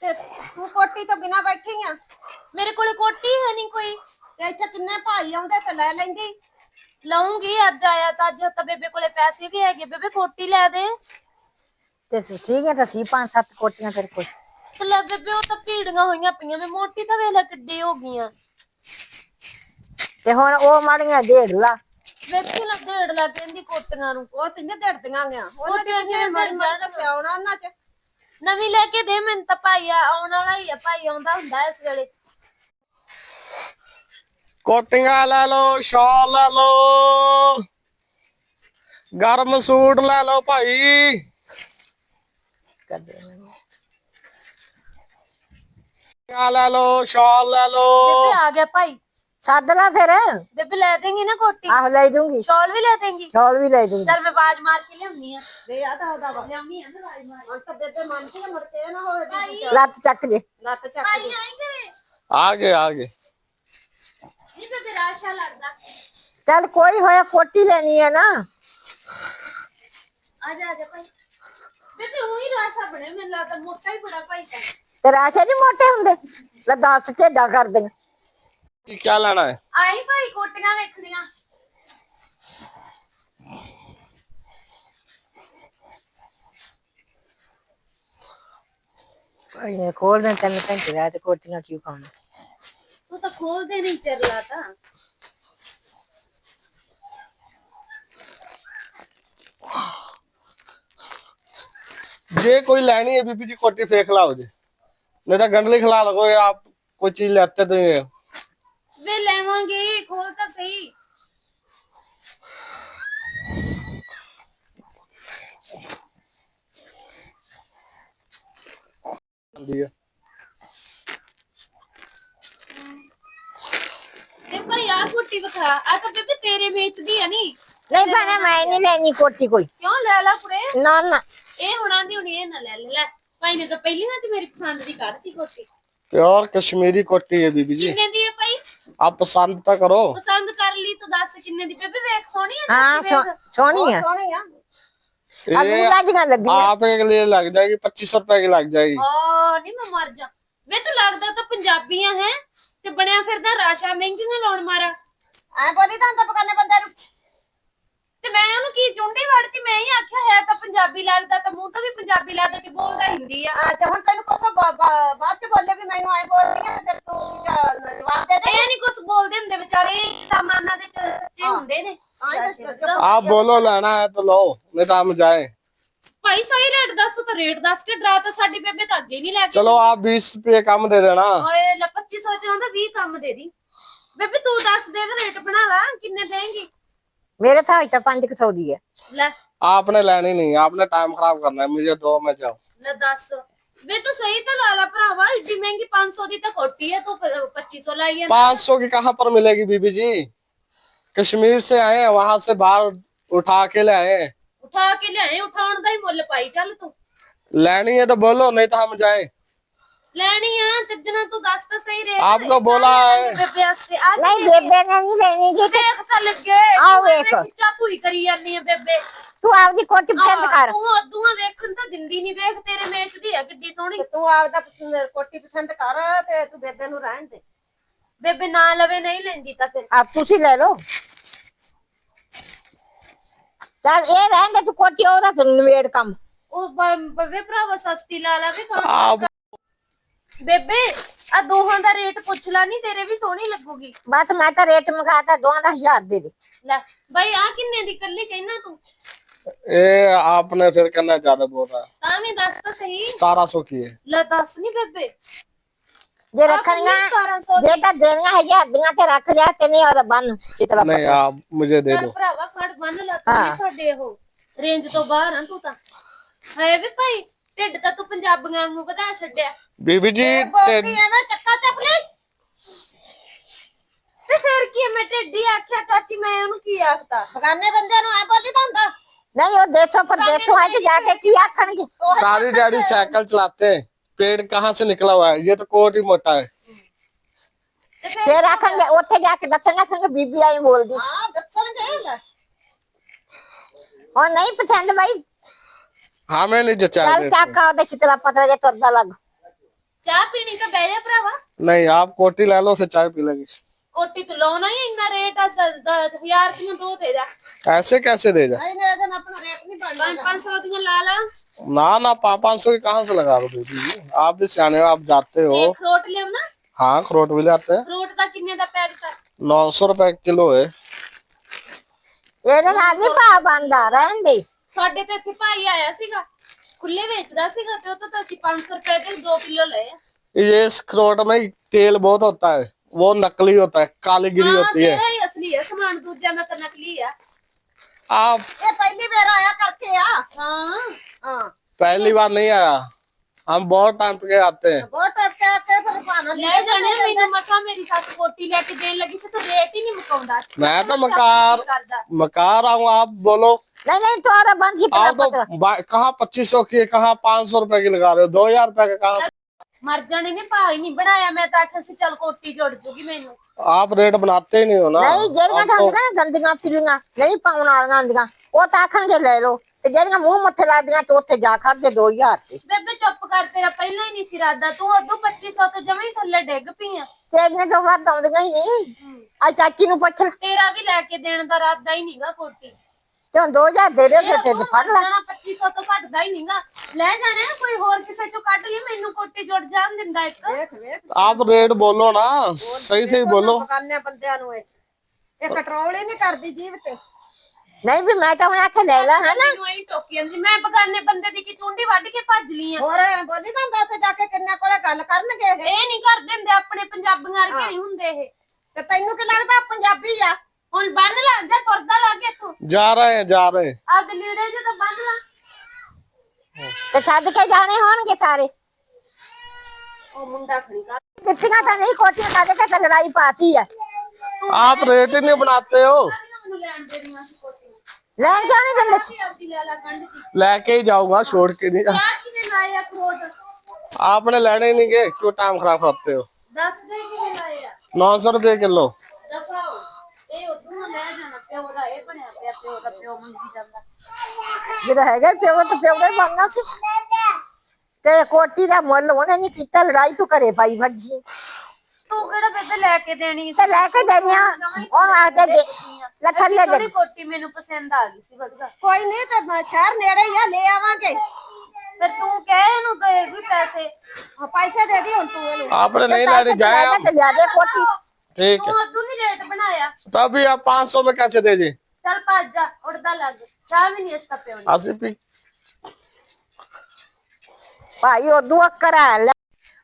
ਤੇ ਤੂੰ ਕੋਟੀ ਤੋਂ ਬਿਨਾ ਬੈਠੀ ਆ? ਮੇਰੇ ਕੋਲੇ ਕੋਟੀ ਹੈ ਨਹੀਂ ਕੋਈ। ਤੇ ਇੱਥੇ ਕਿੰਨੇ ਭਾਈ ਆਉਂਦੇ ਤੇ ਲੈ ਲੈਂਦੀ। ਲਊਂਗੀ ਅੱਜ ਆਇਆ ਤਾਂ ਅੱਜ ਤਾਂ ਬੇਬੇ ਕੋਲੇ ਪੈਸੇ ਵੀ ਹੈਗੇ। ਬੇਬੇ ਕੋਟੀ ਲੈ ਦੇ। ਤੇ ਸ- ਠੀਕ ਹੈ ਤਾਂ ਸੀ ਪੰਜ ਸੱਤ ਕੋਟੀਆਂ ਤੇਰੇ ਕੋਲ। ਤੇ ਲੈ ਬੇਬੇ ਉਹ ਤਾਂ ਭੀੜੀਆਂ ਹੋਈਆਂ ਪਈਆਂ ਮੈਂ ਮੋਟੀ ਤਾਂ ਵੇਲਾ ਕਿੱਡੀ ਹੋ ਗਈਆਂ। ਤੇ ਹੁਣ ਉਹ ਮਾੜੀਆਂ ਡੇਢ ਲਾ। ਵੇਖੀ ਨਾ ਢੇੜ ਲੱਗ ਜਾਂਦੀ ਕੋਟੀਆਂ ਨੂੰ। ਉਹ ਤਿੰਨੇ ਦੜਦੀਆਂ ਗਿਆ ਉਹਨਾਂ ਦੇ ਕਿੰਨੇ ਮੜ ਮੜ ਸਿਆਉਣਾ ਉਹਨਾਂ ਚ। ਨਵੀਂ ਲੈ ਕੇ ਦੇ ਮੈਨੂੰ ਤਾਂ ਭਾਈ ਆ ਆਉਣ ਵਾਲਾ ਹੀ ਆ ਭਾਈ ਆਉਂਦਾ ਹੁੰਦਾ ਇਸ ਵੇਲੇ। ਕੋਟੀਆਂ ਲੈ ਲਓ ਸ਼ਾਲ ਲੈ ਲਓ। ਗਰਮ ਸੂਟ ਲੈ ਲਓ ਭਾਈ। ਕੋਟੀਆਂ ਲੈ ਲਓ ਸ਼ਾਲ ਲੈ ਲਓ। ਬੇਬੇ ਆ ਗਿਆ ਭਾਈ। ਸੱਦ ਲਾ ਫਿਰ ਬੇਬੇ ਲੈ ਦੇਂਗੀ ਨਾ ਕੋਟੀ ਆਹ ਲੈ ਦੂੰਗੀ ਸ਼ਾਲ ਵੀ ਲੈ ਦੇਂਗੀ ਚੌਲ ਵੀ ਲੈ ਦੂੰਗੀ ਚੱਲ ਮੈਂ ਬਾਜ ਮਾਰ ਕੇ ਲਿਆਉਣੀ ਆ ਵੇ ਆ ਤਾਂ ਉਹਦਾ ਵਾ ਲਿਆਉਣੀ ਆ ਮੈਂ ਬਾਜ ਮਾਰ ਹੁਣ ਤਾਂ ਬੇਬੇ ਮੰਨਦੀ ਆ ਮੁੜ ਕੇ ਇਹ ਨਾ ਹੋਵੇ ਵੀ ਲੱਤ ਚੱਕ ਜੇ ਲੱਤ ਚੱਕ ਭਾਈ ਦੇ ਆਏਂਗੇ ਆ ਗਏ ਆ ਗਏ ਨਹੀਂ ਬੇਬੇ ਰਾਸ਼ਾ ਲੱਗਦਾ ਚੱਲ ਕੋਈ ਹੋਇਆ ਕੋਟੀ ਲੈਣੀ ਹੈ ਨਾ ਆ ਜਾ ਆ ਜਾ ਭਾਈ ਬੇਬੇ ਉਹੀ ਰਾਸ਼ਾ ਬਣੇ ਮੈਨੂੰ ਲੱਗਦਾ ਮੋਟਾ ਹੀ ਬੜਾ ਭਾਈ ਤਾਂ ਤੇ ਰਾਸ਼ੇ ਨਹੀਂ ਮੋਟੇ ਹੁੰਦੇ ਲੈ ਦੱਸ ਢੇਡਾ ਕਰ ਦੇ ਕੀ ਕਿਆ ਲੈਣਾ ਹੈ ਆਈ ਭਾਈ ਕੋਟੀਆਂ ਵੇਖਣੀਆਂ ਭਾਈ ਨੇ ਖੋਲ ਦੇ ਤਿੰਨ ਘੰਟੇ ਰਹਿ ਤੇ ਕੋਟੀਆਂ ਕਿਉਂ ਪਾਉਣਾ ਤੂੰ ਤਾਂ ਖੋਲਦੇ ਨਹੀਂ ਚਰਲਾ ਤਾਂ ਜੇ ਕੋਈ ਲੈਣੀ है बीबी जी कोटी फेंक लाओ जी नहीं तो गंडली खिला लगो आप कोई चीज लेते तो ये ਵੇ ਲੈਵਾਂਗੇ ਖੋਲ ਤਾਂ ਸਹੀ। ਤੇ ਭਾਈ ਆ ਕੁੱਟੀ ਵਿਖਾ। ਆ ਤਾਂ ਬੇਬੇ ਤੇਰੇ ਵੇਚਦੀ ਆ ਨਹੀਂ ਨਹੀਂ ਭੈਣੇ ਮੈਂ ਨਹੀਂ ਲੈਣੀ ਕੋਟੀ ਕੋਈ। ਕਿਉਂ ਲੈ ਲਾ ਕੁੜੇ? ਨਾ ਨਾ। ਇਹ ਹੁਣਾਂ ਦੀ ਹੁਣੀ ਇਹ ਨਾ ਲੈ ਲੈ। ਲੈ ਭਾਈ ਨੇ ਤਾਂ ਪਹਿਲੀ ਵਾਰ ਚ ਮੇਰੀ ਪਸੰਦ ਦੀ ਕੱਢਤੀ ਕੋਟੀ ਪਿਓਰ ਕਸ਼ਮੀਰੀ ਕੋਟੀ ਹੈ ਬੀਬੀ ਜੀ। ਕਿੰਨੇ ਦੀ ਹੈ ਭਾਈ? ਆ ਪਸੰਦ ਤਾਂ ਕਰੋ। ਪਸੰਦ ਕਰ ਲਈ ਤਾਂ ਦੱਸ ਕਿੰਨੇ ਦੀ ਬੇਬੇ ਵੇਖ ਸੋਹਣੀ ਹੈ ਹਾਂ ਸੋਹਣੀ ਆ। ਸੋਹਣੀ ਆ। ਆ ਇਹ ਮੂਲਾ ਜੀਆਂ ਲੱਗੀਆਂ ਆਪ ਇਹ ਲੱਗ ਜਾਏਗੀ 2500 ਰੁਪਏ ਕੀ ਲੱਗ ਜਾਏਗੀ। ਹਾਂ ਨਹੀਂ ਮੈਂ ਮਰ ਜਾ। ਵੇ ਲੱਗਦਾ ਤਾਂ ਪੰਜਾਬੀਆਂ ਹੈ? ਤੇ ਬਣਿਆ ਫਿਰਦਾ ਰਾਸ਼ਾ ਮਹਿੰਗੀਆਂ ਲਾਉਣ ਮਾਰਾ। ਐ ਬੋਲੀ ਤਾਂ ਤਾਂ ਪਕਾਨੇ ਬੰਦੇ ਨੂੰ। ਤੇ ਮੈਂ ਉਹਨੂੰ ਕੀ ਚੁੰਡੀ ਵੜਤੀ ਮੈਂ ਹੀ ਆਖਿਆ ਹੈ ਤਾਂ ਪੰਜਾਬੀ ਲੱਗਦਾ ਤਾਂ ਮੂੰਹ ਤੋਂ ਵੀ ਪੰਜਾਬੀ ਲੱਗਦਾ ਤੇ ਬੋਲਦਾ ਹਿੰਦੀ ਆ ਆ ਤੇ ਹੁਣ ਤੈਨੂੰ ਕੁਛ ਬਾ- ਬਾ- ਬਾਅਦ ਚ ਬੋਲੇ ਵੀ ਮੈਨੂੰ ਐ ਬੋਲਦੀ ਆ ਤੇ ਤੂੰ ਜਾਂ ਜਵਾਬ ਦੇ ਦੇ ਇਹ ਨਹੀਂ ਕੁਝ ਬੋਲਦੇ ਹੁੰਦੇ ਵਿਚਾਰੇ ਤਾਂ ਮਾਨਾ ਦੇ ਚ ਸੱਚੇ ਹੁੰਦੇ ਨੇ ਆਏ ਤੇ ਜੋ आप बोलो लेना है तो लो नहीं तो हम जाए ਭਾਈ ਸਹੀ ਰੇਟ ਦੱਸ ਤੂੰ ਤਾਂ ਰੇਟ ਦੱਸ ਕੇ ਡਰਾ ਤਾਂ ਸਾਡੀ ਬੇਬੇ ਤਾਂ ਅੱਗੇ ਨਹੀਂ ਲੈ ਕੇ चलो आप बीस रुपये कम दे देना ਓਏ ਲੈ 2500 ਚ ਆਉਂਦਾ 20 ਕੰਮ ਦੇ ਦੀ ਬੇਬੇ ਤੂੰ ਦੱਸ ਦੇ ਤੇ ਰੇਟ ਬਣਾ ਲਾ ਕਿੰਨੇ ਦੇਂਗੀ ਮੇਰੇ ਹਿਸਾਬ 'ਚ ਤਾਂ 500 ਦੀ ਹੈ ਲੈ आपने लेनी नहीं आपने टाइम खराब करना है मुझे दो में जाओ ਲੈ ਦੱਸ ਵੇ ਤੂੰ ਸਹੀ ਤਾਂ ਲਾ ਲਾ ਭਰਾਵਾ ਏਡੀ ਮਹਿੰਗੀ 500 ਦੀ ਤਾਂ ਕੋਟੀ ਹੈ ਤੂੰ ਪ- 2500 ਲਾਈ ਹੈ पाँच सौ की कहाँ पर मिलेगी बीबी जी कश्मीर से आए हैं वहां से बाहर उठा के ले आए हैं ਉਠਾ ਕੇ ਲਿਆਏ ਉਠਾਉਣ ਦਾ ਹੀ ਮੁੱਲ ਪਾਈ ਚੱਲ ਤੂੰ लेनी है तो बोलो नहीं तो हम जाए ਲੈਣੀ ਆ ਚੱਜਣਾ ਤੂੰ ਦੱਸ ਤਾਂ ਸਹੀ ਰੇਟ आपको बोला है ਬੇਬੇ ਵਾਸਤੇ ਆ ਨਹੀਂ ਬੇਬੇ ਨੇ ਨਹੀਂ ਲੈਣੀ ਜੀ ਤੇ ਵੇਖ ਤਾਂ ਲੱਗੇ ਆਹ ਵੇਖ। ਕਿੱਚਾ ਤੂੰ ਹੀ ਕਰੀ ਜਾਂਦੀ ਆ ਬੇਬੇ ਤੂੰ ਆਪਦੀ ਕੋਟੀ ਪਸੰਦ ਕਰ ਤੂੰ ਉਦੋਂ ਵੇਖਣ ਤਾਂ ਦਿੰਦੀ ਨਹੀਂ ਵੇਖ ਤੇਰੇ ਮੇਚਦੀ ਆ ਕਿੱਡੀ ਸੋਹਣੀ ਤੇ ਤੂੰ ਆਪਦਾ ਪਸੰਦ ਕੋਟੀ ਪਸੰਦ ਕਰ ਤੇ ਤੂੰ ਬੇਬੇ ਨੂੰ ਰਹਿਣ ਦੇ ਬੇਬੇ ਨਾ ਲਵੇ ਨਹੀਂ ਲੈਂਦੀ ਤਾਂ ਫਿਰ ਆਪ ਤੁਸੀਂ ਲੈ ਲਓ ਚੱਲ ਇਹ ਰਹਿੰਦੇ ਤੂੰ ਕੋਟੀ ਉਹਦਾ ਤੂੰ ਨਵੇੜ ਕੰਮ ਉਹ ਬ- ਬਵੇ ਭਰਾਵਾ ਸਸਤੀ ਲਾ ਲਾ ਵੀ ਕੰਮ आप ਬੇਬੇ ਆ ਦੋਹਾਂ ਦਾ ਰੇਟ ਪੁੱਛ ਲਾ ਨਹੀਂ ਤੇਰੇ ਵੀ ਸੋਹਣੀ ਲੱਗੂਗੀ ਬਸ ਮੈਂ ਤਾਂ ਰੇਟ ਮੰਗਾਤਾ ਦੋਹਾਂ ਦਾ ਹਜ਼ਾਰ ਦੇ ਦੇ ਲੈ ਭਾਈ ਆ ਕਿੰਨੇ ਦੀ ਕੱਲੀ ਕਹਿਣਾ ਤੂੰ ਇਹ ਆਪਨੇ ਫਿਰ ਕਰਨਾ ਜ਼ਿਆਦਾ ਬੋਲਦਾ ਤਾਂ ਵੀ ਦੱਸ ਤਾਂ ਸਹੀ 1700 ਕੀ ਹੈ ਲੈ ਦੱਸ ਨਹੀਂ ਬੇਬੇ ਜੇ ਰੱਖਣੀਆਂ ਜੇ ਤਾਂ ਦੇਣੀਆਂ ਹਜ਼ਾਰ ਦੀਆਂ ਤੇ ਰੱਖ ਜਾ ਤੇ ਨਹੀਂ ਉਹਦਾ ਬੰਨ ਕਿਤਨਾ ਨਹੀਂ ਆ ਮੁਝੇ ਦੇ ਦੋ ਭਰਾਵਾ ਫੜ ਬੰਨ ਲਾ ਤੂੰ ਸਾਡੇ ਉਹ ਰੇਂਜ ਤੋਂ ਬਾਹਰ ਆ ਤੂੰ ਤਾਂ ਹੈ ਵੀ ਭਾਈ ਢਿੱਡ ਤਾਂ ਤੂੰ ਪੰਜਾਬੀਆਂ ਨੂੰ ਵਧਾ ਛੱਡਿਆ बीबी जी ਬੋਲਦੀ ਐਵੇਂ ਚੱਕਾ ਚੱਕ ਲਈ ਤੇ ਫਿਰ ਕੀ ਆ, ਮੈਂ ਢਿੱਡੀ ਆਖਿਆ ਚਾਚੀ ਮੈਂ ਉਹਨੂੰ ਕੀ ਆਖਤਾ ਬਗਾਨੇ ਬੰਦੇ ਨੂੰ ਐ ਬੋਲੀ ਤਾਂ ਹੁੰਦਾ ਨਹੀਂ ਉਹ ਦੇਸੋ ਪਰ ਦੇਸੋ ਹੈ ਤੇ ਜਾ ਕੇ ਕੀ ਆਖਣਗੇ सारी डैडी साइकिल चलाते हैं पेड़ कहाँ से निकला हुआ है ये तो कोट ही मोटा है ਤੇ ਫਿਰ ਫੇਰ ਆਖਣਗੇ ਉੱਥੇ ਜਾ ਕੇ ਦੱਸਣਾ ਆਖਣਗੇ ਬੀਬੀ ਆਈ ਬੋਲਦੀ ਸੀ। ਹਾਂ ਦੱਸਣਗੇ ਲੈ ਹੁਣ ਨਹੀਂ ਪਸੰਦ ਬਾਈ हाँ मैं नहीं आम्ही नाही चल दे चितला देशी जे पत्राच्या दा लग। चाय पीनी तो बेऱ्या प्रावा नहीं आप कोटी ले लो से चाय पी लेगी। कोटी तो लो ना लावून इंगना रेट है 10000 यार दो दे जा। ऐसे कैसे देगा अरे नाही दादा अपना रेट नहीं नाही रहा। पाच सौ ला ला। ना ना पा पाँच सौ की कहाँ से लगा दो दीदी आप भी सियाने हो आप जाते हो। एक रोट ले ना। हाँ खरोट भी लाते हैं। रोट का कितने का पैक था नौ सौ रुपए किलो है। ये तो आदमी पा बांधा रहन दी ਸਾਡੇ ਤੇ ਇੱਥੇ ਭਾਈ ਆਇਆ ਸੀਗਾ ਖੁੱਲੇ ਵੇਚਦਾ ਸੀਗਾ ਤੇ ਉਹ ਤੋਂ ਤਾਂ ਅਸੀਂ 500 ਰੁਪਏ ਦੇ 2 ਕਿਲੋ ਲਏ ਆ ये इस खरोट में तेल बहुत होता है वो नकली होता है काली गिरी ਹਾਂ होती है ਤੇਰਾ ਹੀ ਅਸਲੀ ਹੈ ਸਮਾਨ ਦੂਜਿਆਂ ਦਾ ਤਾਂ ਨਕਲੀ ਆ आप ਇਹ ਪਹਿਲੀ ਵਾਰ ਆਇਆ ਕਰਕੇ ਆ ਹਾਂ ਹਾਂ पहली बार नहीं आया हम बहुत टाइम के आते हैं ਬਹੁਤ ਟਾਈਪ ਕੇ ਆਤੇ ਫਿਰ ਪਾਣਾ ਲੈ ਜਾਣੇ ਮੈਨੂੰ ਮਸਾ ਮੇਰੀ ਸੱਸ ਕੋਟੀ ਲੈ ਕੇ ਦੇਣ ਲੱਗੀ ਸੀ ਤੂੰ ਰੇਟ ਹੀ ਨਹੀਂ ਮੁਕਾਉਂਦਾ मैं तो मकार ਕਰਦਾ मकार आऊँ आप बोलो ਨਹੀਂ ਨਹੀਂ ਤੁਹਾਡਾ ਬੰਦ ਸੀ आप तो बा- कहाँ पच्चीस सौ की कहाँ पाँच सौ रुपए की लगा रहे हो दो हजार रुपए का कहाँ ਮਰ ਜਾਣੇ ਨੇ ਭਾਈ ਨਹੀਂ ਬਣਾਇਆ ਮੈਂ ਤਾਂ ਆਖਿਆ ਸੀ ਚੱਲ ਕੋਟੀ ਜੁੜ ਜੂਗੀ ਮੈਨੂੰ आप रेट बनाते ही नहीं हो ना ਨਹੀਂ ਜਿਹੜੀਆਂ आप तो- ਤੁਹਾਨੂੰ ਨਾ ਗੰਦੀਆਂ ਫਿਲੀਆਂ ਨਹੀਂ ਪਾਉਣ ਵਾਲੀਆਂ ਹੁੰਦੀਆਂ ਉਹ ਤਾਂ ਆਖਣਗੇ ਲੈ ਲਓ ਤੇ ਜਿਹੜੀਆਂ ਮੂੰਹ ਮੱਥੇ ਲੱਗਦੀਆਂ ਤੇ ਉੱਥੇ ਜਾ ਖੜਦੇ 2000 ਤੇ ਬੇਬੇ ਚੁੱਪ ਕਰ ਤੇਰਾ ਪਹਿਲਾਂ ਹੀ ਨਹੀਂ ਸੀ ਰਾਦਾ ਤੂੰ ਉਦੋਂ 2500 ਤੋਂ ਜਮਾਂ ਹੀ ਥੱਲੇ ਡਿੱਗ ਪਈ ਆ ਤੇਰੀਆਂ ਤੋਂ ਵੱਧ ਆਉਂਦੀਆਂ ਹੀ ਨਹੀਂ ਆ ਚਾਚੀ ਨੂੰ ਪੁੱਛ ਲੈ ਤੇਰਾ ਵੀ ਲੈ ਕੇ ਦੇਣ ਦਾ ਰਾਦਾ ਹੀ ਨਹੀਂਗਾ ਕੋਟੀ ਤੇ ਹੁਣ 2000 ਦੇ ਦੇ ਤੇ ਫੜ ਲੈ। 2500 ਤੋਂ ਘੱਟਦਾ ਹੀ ਨਹੀਂਗਾ ਲੈ ਜਾਣਾ ਕੋਈ ਹੋਰ ਕਿਸੇ ਚੋਂ ਕੱਢ ਲਈ ਮੈਨੂੰ ਕੋਟੀ ਜੁੜ ਜਾਣ ਦਿੰਦਾ ਇੱਕ। ਵੇਖ ਵੇਖ। ਆਪ ਰੇਟ ਬੋਲੋ ਨਾ ਸਹੀ ਸਹੀ ਬੋਲੋ। ਬਗਾਨੇ ਬੰਦਿਆਂ ਨੂੰ ਇਹ। ਇਹ ਕੰਟਰੋਲ ਹੀ ਨਹੀਂ ਕਰਦੀ ਜੀਵ ਤੇ। ਨਹੀਂ ਵੀ ਮੈਂ ਤਾਂ ਆਖੇ ਲੈ ਲੈ ਹੈ ਨਾ ਮੈਨੂੰ ਟੋਕੀ ਜਾਂਦੀ ਮੈਂ ਬਗਾਨੇ ਬੰਦੇ ਦੀ ਕੀ ਚੁੰਡੀ ਵੱਢ ਕੇ ਭੱਜ ਲਈ ਆ। ਹੋਰ ਬੋਲੀ ਤਾਂ ਹੁੰਦਾ ਜਾ ਕੇ ਕਿੰਨਾ ਕੋਲੇ ਗੱਲ ਕਰਨਗੇ ਇਹ? ਨਹੀਂ ਕਰਦੇ ਆਪਣੇ ਪੰਜਾਬੀਆਂ ਵਰਗੇ ਨਹੀਂ ਹੁੰਦੇ ਇਹ। ਤੇ ਤੈਨੂੰ ਕੀ ਲੱਗਦਾ ਪੰਜਾਬੀ ਆ? ਹੁਣ ਬੰਨ ਲਾ ਜਾ ਤੁਰਦਾ ਲੱਗ ਗਿਆ ਤੂੰ जा रहे हैं जा रहे हैं ਆਪ ਲੀੜੇ ਜੇ ਤਾਂ ਬੰਨ ਲਾ ਤੇ ਛੱਡ ਕੇ ਜਾਣੇ ਹੋਣਗੇ ਸਾਰੇ ਉਹ ਮੁੰਡਾ ਖੜੀ ਕਰ ਦਿੱਤੀਆਂ ਤਾਂ ਨਹੀਂ ਕੋਟੀਆਂ ਕਾਦੇ ਕੇ ਲੜਾਈ ਪਾਤੀ ਆ आप रेट ही नहीं बनाते हो ਮੈਨੂੰ ਲੈਣ ਦੇਣੀਆਂ ਸੀ ਕੋਟੀ ਲੈਣ ਕਿਉਂ ਨਹੀਂ ਦਿੰਦੇ ਆਪੀ ਆਪਦੀ ਲੈ ਲਾ ਕੰਡ ਦੀ लेके ही जाऊंगा छोड़ के नहीं ਕਿਆ ਕਿਵੇਂ ਲਾਏ ਆ ਖਰੋਟ आपने लेने ही नहीं गए क्यों टाइम खराब करते हो ਦੱਸ ਦੇ ਕਿਵੇਂ ਲਾਏ ਆ नौ सौ रुपये किलो ਦਫਾਓ ਇਹ ਉਦੋਂ ਲੈ ਹੈਗਾ ਪਿਓ ਤਾਂ ਪਿਓ ਦਾ ਹੀ ਸੀ। ਤੇ ਕੋਟੀ ਦਾ ਮੁੱਲ ਉਹਨੇ ਨਹੀਂ ਕੀਤਾ ਲੜਾਈ ਤੂੰ ਘਰੇ ਪਾਈ ਵਰਜੀ ਤੂੰ ਕਿਹੜਾ ਬੇਬੇ ਲੈ ਕੇ ਦੇਣੀ ਤੇ ਲੈ ਕੇ ਦੇਣਿਆ ਉਹ ਆ ਕੇ ਦੇ ਲੈ ਦੇ ਕੋਟੀ ਮੈਨੂੰ ਪਸੰਦ ਆ ਗਈ ਸੀ ਵਧੀਆ। ਕੋਈ ਨਹੀਂ ਤੇ ਸ਼ਹਿਰ ਨੇੜੇ ਆ ਲੈ ਆਵਾਂਗੇ। ਫਿਰ ਤੂੰ ਕਹਿ ਇਹਨੂੰ ਦੇ ਕੋਈ ਪੈਸੇ। ਪੈਸੇ ਦੇ ਦੇ ਹੁਣ ਤੂੰ ਆਪਣੇ ਨਹੀਂ ਲੈਣੇ ਜਾਇਆ। ਤੇ ਲਿਆ ਦੇ ਕੋਟੀ ठीक ਤੂੰ है ਉਦੋਂ ਨਹੀਂ ਰੇਟ ਬਣਾਇਆ तभी आप पाँच सौ में कैसे दे जी ਚੱਲ ਭੱਜ ਜਾ ਉੜਦਾ ਲੱਗ ਚਾਹ ਵੀ ਨਹੀਂ ਇਸ ਪਿਓ ਨੇ अस्सी पी ਭਾਈ ਉਦੋਂ ਕਰਾ ਲੈ